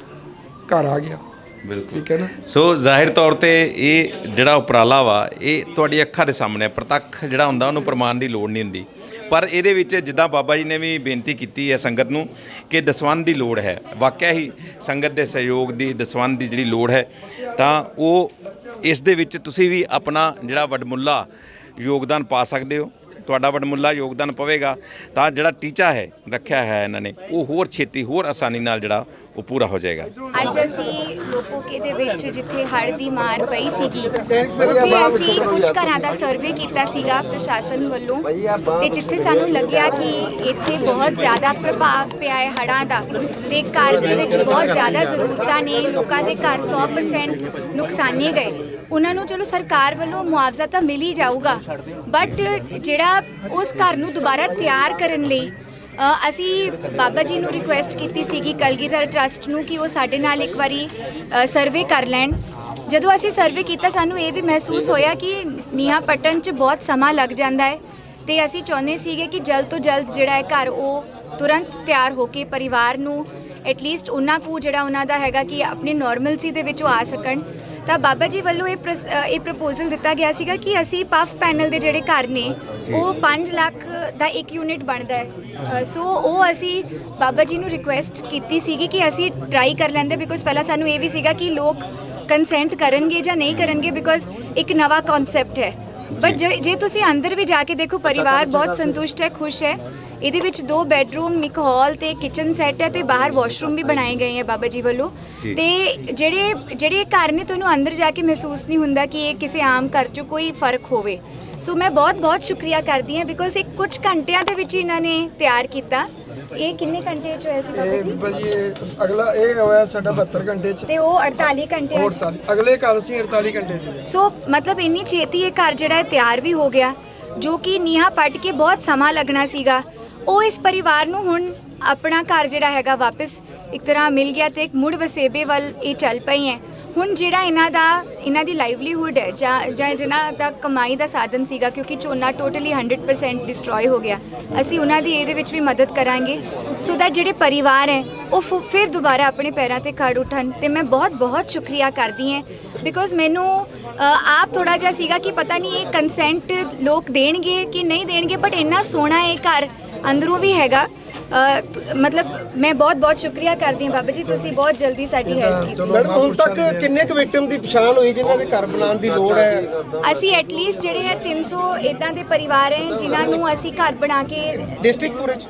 ਘਰ ਆ ਗਿਆ। ਬਿਲਕੁਲ। ਠੀਕ ਹੈ ਨਾ? ਸੋ ਜ਼ਾਹਿਰ ਤੌਰ ਤੇ ਇਹ ਜਿਹੜਾ ਉਪਰਾਲਾ ਵਾ ਇਹ ਤੁਹਾਡੀ ਅੱਖਾਂ ਦੇ ਸਾਹਮਣੇ ਹੈ। ਪ੍ਰਤੱਖ ਜਿਹੜਾ ਹੁੰਦਾ ਉਹਨੂੰ ਪ੍ਰਮਾਣ ਦੀ ਲੋੜ ਨਹੀਂ ਹੁੰਦੀ। ਪਰ ਇਹਦੇ ਵਿੱਚ ਜਿੱਦਾਂ ਬਾਬਾ ਜੀ ਨੇ ਵੀ ਬੇਨਤੀ ਕੀਤੀ ਹੈ ਸੰਗਤ ਨੂੰ ਕਿ ਦਸਵੰਧ ਦੀ ਲੋੜ ਹੈ। ਵਾਕਿਆ ਹੀ ਸੰਗਤ ਦੇ ਸਹਿਯੋਗ ਦੀ, ਦਸਵੰਧ ਦੀ ਜਿਹੜੀ ਲੋੜ ਹੈ, ਤਾਂ ਉਹ ਇਸ ਦੇ ਵਿੱਚ ਤੁਸੀਂ ਵੀ ਆਪਣਾ ਜਿਹੜਾ ਵਡਮੁੱਲਾ ਯੋਗਦਾਨ ਪਾ ਸਕਦੇ ਹੋ। ਤੁਹਾਡਾ ਵਡਮੁੱਲਾ ਯੋਗਦਾਨ ਪਵੇਗਾ। ਤਾਂ ਜਿਹੜਾ ਟੀਚਾ ਹੈ, ਰੱਖਿਆ ਹੈ ਇਹਨਾਂ ਨੇ, ਉਹ ਹੋਰ ਛੇਤੀ, ਹੋਰ ਆਸਾਨੀ ਨਾਲ ਜਿਹੜਾ ਉਹ ਪੂਰਾ ਹੋ ਜਾਏਗਾ। ਅੱਜ ਅਸੀਂ ਲੋਪੋਕੇ ਦੇ ਵਿੱਚ ਜਿੱਥੇ ਹੜ੍ਹ ਦੀ ਮਾਰ ਪਈ ਸੀਗੀ, ਉੱਥੇ ਅਸੀਂ ਕੁਝ ਘਰਾਂ ਦਾ ਸਰਵੇ ਕੀਤਾ ਸੀਗਾ ਪ੍ਰਸ਼ਾਸਨ ਵੱਲੋਂ ਤੇ ਜਿੱਥੇ ਸਾਨੂੰ ਲੱਗਿਆ ਕਿ ਇੱਥੇ ਬਹੁਤ ਜ਼ਿਆਦਾ ਪ੍ਰਭਾਵ ਪਿਆ ਹੈ ਹੜ੍ਹਾਂ ਦਾ ਤੇ ਘਰ ਦੇ ਵਿੱਚ ਬਹੁਤ ਜ਼ਿਆਦਾ ਜ਼ਰੂਰਤਾਂ ਨੇ, ਲੋਕਾਂ ਦੇ ਘਰ 100% ਨੁਕਸਾਨੇ ਗਏ। ਉਹਨਾਂ ਨੂੰ ਚਲੋ ਸਰਕਾਰ ਵੱਲੋਂ ਮੁਆਵਜ਼ਾ ਤਾਂ ਮਿਲ ਹੀ ਜਾਊਗਾ ਬਟ ਜਿਹੜਾ ਉਸ ਘਰ ਨੂੰ ਦੁਬਾਰਾ ਤਿਆਰ ਕਰਨ ਲਈ ਅਸੀਂ ਬਾਬਾ ਜੀ ਨੂੰ ਰਿਕੁਐਸਟ ਕੀਤੀ ਸੀਗੀ ਕਲਗੀਧਰ ਟਰਸਟ ਨੂੰ ਕਿ ਉਹ ਸਾਡੇ ਨਾਲ ਇੱਕ ਵਾਰੀ ਸਰਵੇ ਕਰ ਲੈਣ। ਜਦੋਂ ਅਸੀਂ ਸਰਵੇ ਕੀਤਾ, ਸਾਨੂੰ ਇਹ ਵੀ ਮਹਿਸੂਸ ਹੋਇਆ ਕਿ ਨੀਹਾਂ ਪੱਟਣ 'ਚ ਬਹੁਤ ਸਮਾਂ ਲੱਗ ਜਾਂਦਾ ਹੈ ਤੇ ਅਸੀਂ ਚਾਹੁੰਦੇ ਸੀਗੇ ਕਿ ਜਲਦ ਤੋਂ ਜਲਦ ਜਿਹੜਾ ਹੈ ਘਰ ਉਹ ਤੁਰੰਤ ਤਿਆਰ ਹੋ ਕੇ ਪਰਿਵਾਰ ਨੂੰ ਐਟਲੀਸਟ ਉਹਨਾਂ ਕੋ ਜਿਹੜਾ ਉਹਨਾਂ ਦਾ ਹੈਗਾ ਕਿ ਆਪਣੀ ਨਾਰਮਲਸੀ ਦੇ ਵਿੱਚ ਉਹ ਆ ਸਕਣ। ਤਾਂ ਬਾਬਾ ਜੀ ਵੱਲੋਂ ਇਹ ਪ੍ਰਸ- ਇਹ ਪ੍ਰਪੋਜ਼ਲ ਦਿੱਤਾ ਗਿਆ ਸੀਗਾ ਕਿ ਅਸੀਂ ਪਫ ਪੈਨਲ ਦੇ ਜਿਹੜੇ ਘਰ ਨੇ ਉਹ 5 ਲੱਖ ਦਾ ਇੱਕ ਯੂਨਿਟ ਬਣਦਾ ਹੈ। ਸੋ ਉਹ ਅਸੀਂ ਬਾਬਾ ਜੀ ਨੂੰ ਰਿਕੁਐਸਟ ਕੀਤੀ ਸੀਗੀ ਕਿ ਅਸੀਂ ਟਰਾਈ ਕਰ ਲੈਂਦੇ ਬਿਕੋਜ਼ ਪਹਿਲਾਂ ਸਾਨੂੰ ਇਹ ਵੀ ਸੀਗਾ ਕਿ ਲੋਕ ਕੰਸੈਂਟ ਕਰਨਗੇ ਜਾਂ ਨਹੀਂ ਕਰਨਗੇ ਬਿਕੋਜ਼ ਇੱਕ ਨਵਾਂ ਕਨਸੈਪਟ ਹੈ। ਬਟ ਜੇ ਤੁਸੀਂ ਅੰਦਰ ਵੀ ਜਾ ਕੇ ਦੇਖੋ ਪਰਿਵਾਰ ਬਹੁਤ ਸੰਤੁਸ਼ਟ ਹੈ ਖੁਸ਼ ਹੈ। ਇਹਦੇ ਵਿੱਚ ਦੋ ਬੈੱਡਰੂਮ ਇੱਕ ਹਾਲ ਤੇ ਕਿਚਨ ਸੈੱਟ ਹੈ ਤੇ ਬਾਹਰ ਵਾਸ਼ਰੂਮ ਵੀ ਬਣਾਏ ਗਏ ਹੈ ਬਾਬਾ ਜੀ ਵੱਲੋਂ। ਤੇ ਜਿਹੜੇ ਜਿਹੜੇ ਘਰ ਨੇ ਤੁਹਾਨੂੰ ਅੰਦਰ ਜਾ ਕੇ ਮਹਿਸੂਸ ਨਹੀਂ ਹੁੰਦਾ ਕਿ ਇਹ ਕਿਸੇ ਆਮ ਘਰ 'ਚੋਂ ਕੋਈ ਫ਼ਰਕ ਹੋਵੇ। ਸੋ ਮੈਂ ਬਹੁਤ ਬਹੁਤ ਸ਼ੁਕਰੀਆ ਕਰਦੀ ਹਾਂ ਬਿਕੋਜ਼ ਇਹ ਕੁਝ ਘੰਟਿਆਂ ਦੇ ਵਿੱਚ ਹੀ ਇਹਨਾਂ ਨੇ ਤਿਆਰ ਕੀਤਾ। ਇਹ ਕਿੰਨੇ ਘੰਟੇ 'ਚ ਹੋਇਆ ਸੀ ਬਾਬਾ ਇਹ ਜੀ ਭਾਜੀ ਇਹ ਅਗਲਾ ਇਹ ਹੋਇਆ ਸਾਡਾ 72 ਘੰਟੇ ਚ। ਤੇ ਉਹ 48 ਘੰਟਿਆਂ 'ਚ। 48 ਅਗਲੇ ਘਰ ਅਸੀਂ 48 ਘੰਟੇ ਦੇ। ਸੋ ਮਤਲਬ ਇੰਨੀ ਛੇਤੀ ਇਹ ਘਰ ਜਿਹੜਾ ਹੈ ਤਿਆਰ ਵੀ ਹੋ ਗਿਆ ਜੋ ਕਿ ਨੀਹਾਂ ਪੱਟ ਕੇ ਬਹੁਤ ਸਮਾਂ ਲੱਗਣਾ ਸੀਗਾ। ਉਹ ਇਸ ਪਰਿਵਾਰ ਨੂੰ ਹੁਣ ਆਪਣਾ ਘਰ ਜਿਹੜਾ ਹੈਗਾ ਵਾਪਸ ਇੱਕ ਤਰ੍ਹਾਂ ਮਿਲ ਗਿਆ ਤੇ ਇੱਕ ਮੁੜ ਵਸੇਬੇ ਵੱਲ ਇਹ ਚੱਲ ਪਈ ਹੈ। ਹੁਣ ਜਿਹੜਾ ਇਹਨਾਂ ਦਾ, ਇਹਨਾਂ ਦੀ ਲਾਈਵਲੀਹੁੱਡ ਹੈ, ਜਾਂ ਜਾਂ ਜਿਨ੍ਹਾਂ ਦਾ ਕਮਾਈ ਦਾ ਸਾਧਨ ਸੀਗਾ, ਕਿਉਂਕਿ ਝੋਨਾ ਟੋਟਲੀ 100% ਡਿਸਟਰੋਏ ਹੋ ਗਿਆ, ਅਸੀਂ ਉਹਨਾਂ ਦੀ ਇਹਦੇ ਵਿੱਚ ਵੀ ਮਦਦ ਕਰਾਂਗੇ। ਸੋ ਦੈਟ ਜਿਹੜੇ ਪਰਿਵਾਰ ਹੈ, ਉਹ ਫੁ- ਫਿਰ ਦੁਬਾਰਾ ਆਪਣੇ ਪੈਰਾਂ ਤੇ ਖੜ ਉੱਠਣ, ਤੇ ਮੈਂ ਬਹੁਤ ਬਹੁਤ ਸ਼ੁਕਰੀਆ ਕਰਦੀ ਹਾਂ ਬਿਕੋਜ਼ ਮੈਨੂੰ ਆਪ ਥੋੜਾ ਜਿਹਾ ਸੀਗਾ ਕਿ ਪਤਾ ਨਹੀਂ ਇਹ ਕੰਸੈਂਟ ਲੋਕ ਦੇਣਗੇ ਕਿ ਨਹੀਂ ਦੇਣਗੇ ਬਟ ਇੰਨਾ ਸੋਹਣਾ ਇਹ ਘਰ ਅੰਦਰੋਂ ਵੀ ਹੈਗਾ। ਮਤਲਬ ਮੈਂ ਬਹੁਤ ਬਹੁਤ ਸ਼ੁਕਰੀਆ ਕਰਦੀ ਹਾਂ ਬਾਬਾ ਜੀ ਤੁਸੀਂ ਬਹੁਤ ਜਲਦੀ ਸਾਡੀ ਹੈਲਪ ਕੀਤੀ। ਮੈਡਮ ਹੁਣ ਤੱਕ ਕਿੰਨੇ ਕੁ ਵਿਕਟਮ ਦੀ ਪਛਾਣ ਹੋਈ ਜਿਨ੍ਹਾਂ ਦੇ ਘਰ ਬਣਾਉਣ ਦੀ ਲੋੜ ਹੈ? ਅਸੀਂ ਐਟਲੀਸਟ ਜਿਹੜੇ ਹੈ 300 ਇਦਾਂ ਦੇ ਪਰਿਵਾਰ ਹੈ ਜਿਨ੍ਹਾਂ ਨੂੰ ਅਸੀਂ ਘਰ ਬਣਾ ਕੇ ਡਿਸਟ੍ਰਿਕਟ ਪੂਰੇ ਚ?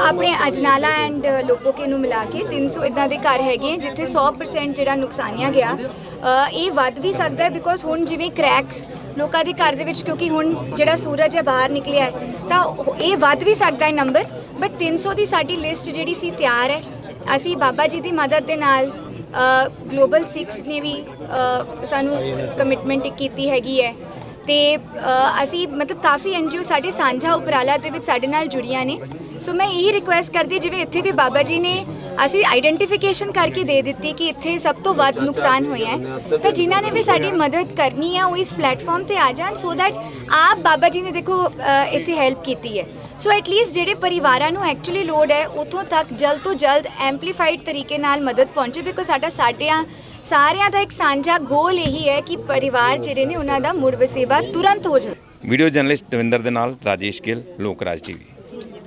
ਆਪਣੇ ਅਜਨਾਲਾ ਐਂਡ ਲੋਪੋਕੇ ਨੂੰ ਮਿਲਾ ਕੇ 300 ਇਦਾਂ ਦੇ ਘਰ ਹੈਗੇ ਜਿੱਥੇ 100% ਜਿਹੜਾ ਨੁਕਸਾਨਿਆ ਗਿਆ। ਅ, ਇਹ ਵੱਧ ਵੀ ਸਕਦਾ ਹੈ ਬਿਕੋਜ਼ ਹੁਣ ਜਿਵੇਂ ਕ੍ਰੈਕਸ ਲੋਕਾਂ ਦੇ ਘਰ ਦੇ ਵਿੱਚ, ਕਿਉਂਕਿ ਹੁਣ ਜਿਹੜਾ ਸੂਰਜ ਹੈ, ਬਾਹਰ ਨਿਕਲਿਆ ਹੈ, ਤਾਂ ਇਹ ਵੱਧ ਵੀ ਸਕਦਾ ਹੈ ਨੰਬਰ ਬਟ 300 ਦੀ ਸਾਡੀ ਲਿਸਟ ਜਿਹੜੀ ਸੀ, ਤਿਆਰ ਹੈ। ਅਸੀਂ ਬਾਬਾ ਜੀ ਦੀ ਮਦਦ ਦੇ ਨਾਲ ਗਲੋਬਲ 6 ਨੇ ਵੀ ਸਾਨੂੰ ਕਮਿਟਮੈਂਟ ਕੀਤੀ ਹੈਗੀ ਹੈ। ਤੇ ਅਸੀਂ ਮਤਲਬ ਕਾਫੀ ਐਨਜੀਓ ਸਾਡੇ ਸਾਂਝਾ ਉਪਰਾਲਾ ਦੇ ਵਿੱਚ ਸਾਡੇ ਨਾਲ ਜੁੜੀਆਂ ਨੇ। ਸੋ ਮੈਂ ਇਹੀ ਰਿਕੁਐਸਟ ਕਰਦੀ ਜਿਵੇਂ ਇੱਥੇ ਵੀ ਬਾਬਾ ਜੀ ਨੇ ਅਸੀਂ ਆਈਡੈਂਟੀਫਿਕੇਸ਼ਨ ਕਰਕੇ ਦੇ ਦਿੱਤੀ ਕਿ ਇੱਥੇ ਸਭ ਤੋਂ ਵੱਧ ਨੁਕਸਾਨ ਹੋਇਆ ਹੈ। ਤਾਂ ਜਿਨ੍ਹਾਂ ਨੇ ਵੀ ਸਾਡੀ ਮਦਦ ਕਰਨੀ ਹੈ ਉਹ ਇਸ ਪਲੇਟਫਾਰਮ ਤੇ ਆ ਜਾਣ ਸੋ ਦੈਟ ਆਪ ਬਾਬਾ ਜੀ ਨੇ ਦੇਖੋ ਅ, ਇੱਥੇ ਹੈਲਪ ਕੀਤੀ ਹੈ। ਸੋ ਐਟਲੀਸਟ ਜਿਹੜੇ ਪਰਿਵਾਰਾਂ ਨੂੰ ਐਕਚੁਅਲੀ ਲੋਡ ਹੈ ਉਥੋਂ ਤੱਕ ਜਲਦ ਤੋਂ ਜਲਦ ਐਮਪਲੀਫਾਈਡ ਤਰੀਕੇ ਨਾਲ ਮਦਦ ਪਹੁੰਚੇ ਬਿਕੋਜ਼ ਸਾਡਾ ਸਾਡਿਆਂ ਸਾਰਿਆਂ ਦਾ ਇੱਕ ਸਾਂਝਾ ਗੋਲ ਇਹੀ ਹੈ ਕਿ ਪਰਿਵਾਰ ਜਿਹੜੇ ਨੇ ਉਹਨਾਂ ਦਾ ਮੁੜ ਵਸੇਬਾ ਤੁਰੰਤ ਹੋ ਜਾਵੇ। ਵੀਡੀਓ ਜਰਨਲਿਸਟ ਦਵਿੰਦਰ ਦੇ ਨਾਲ ਰਾਜੇਸ਼ ਗਿੱਲ ਲੋਕ ਰਾਜ ਟੀਵੀ।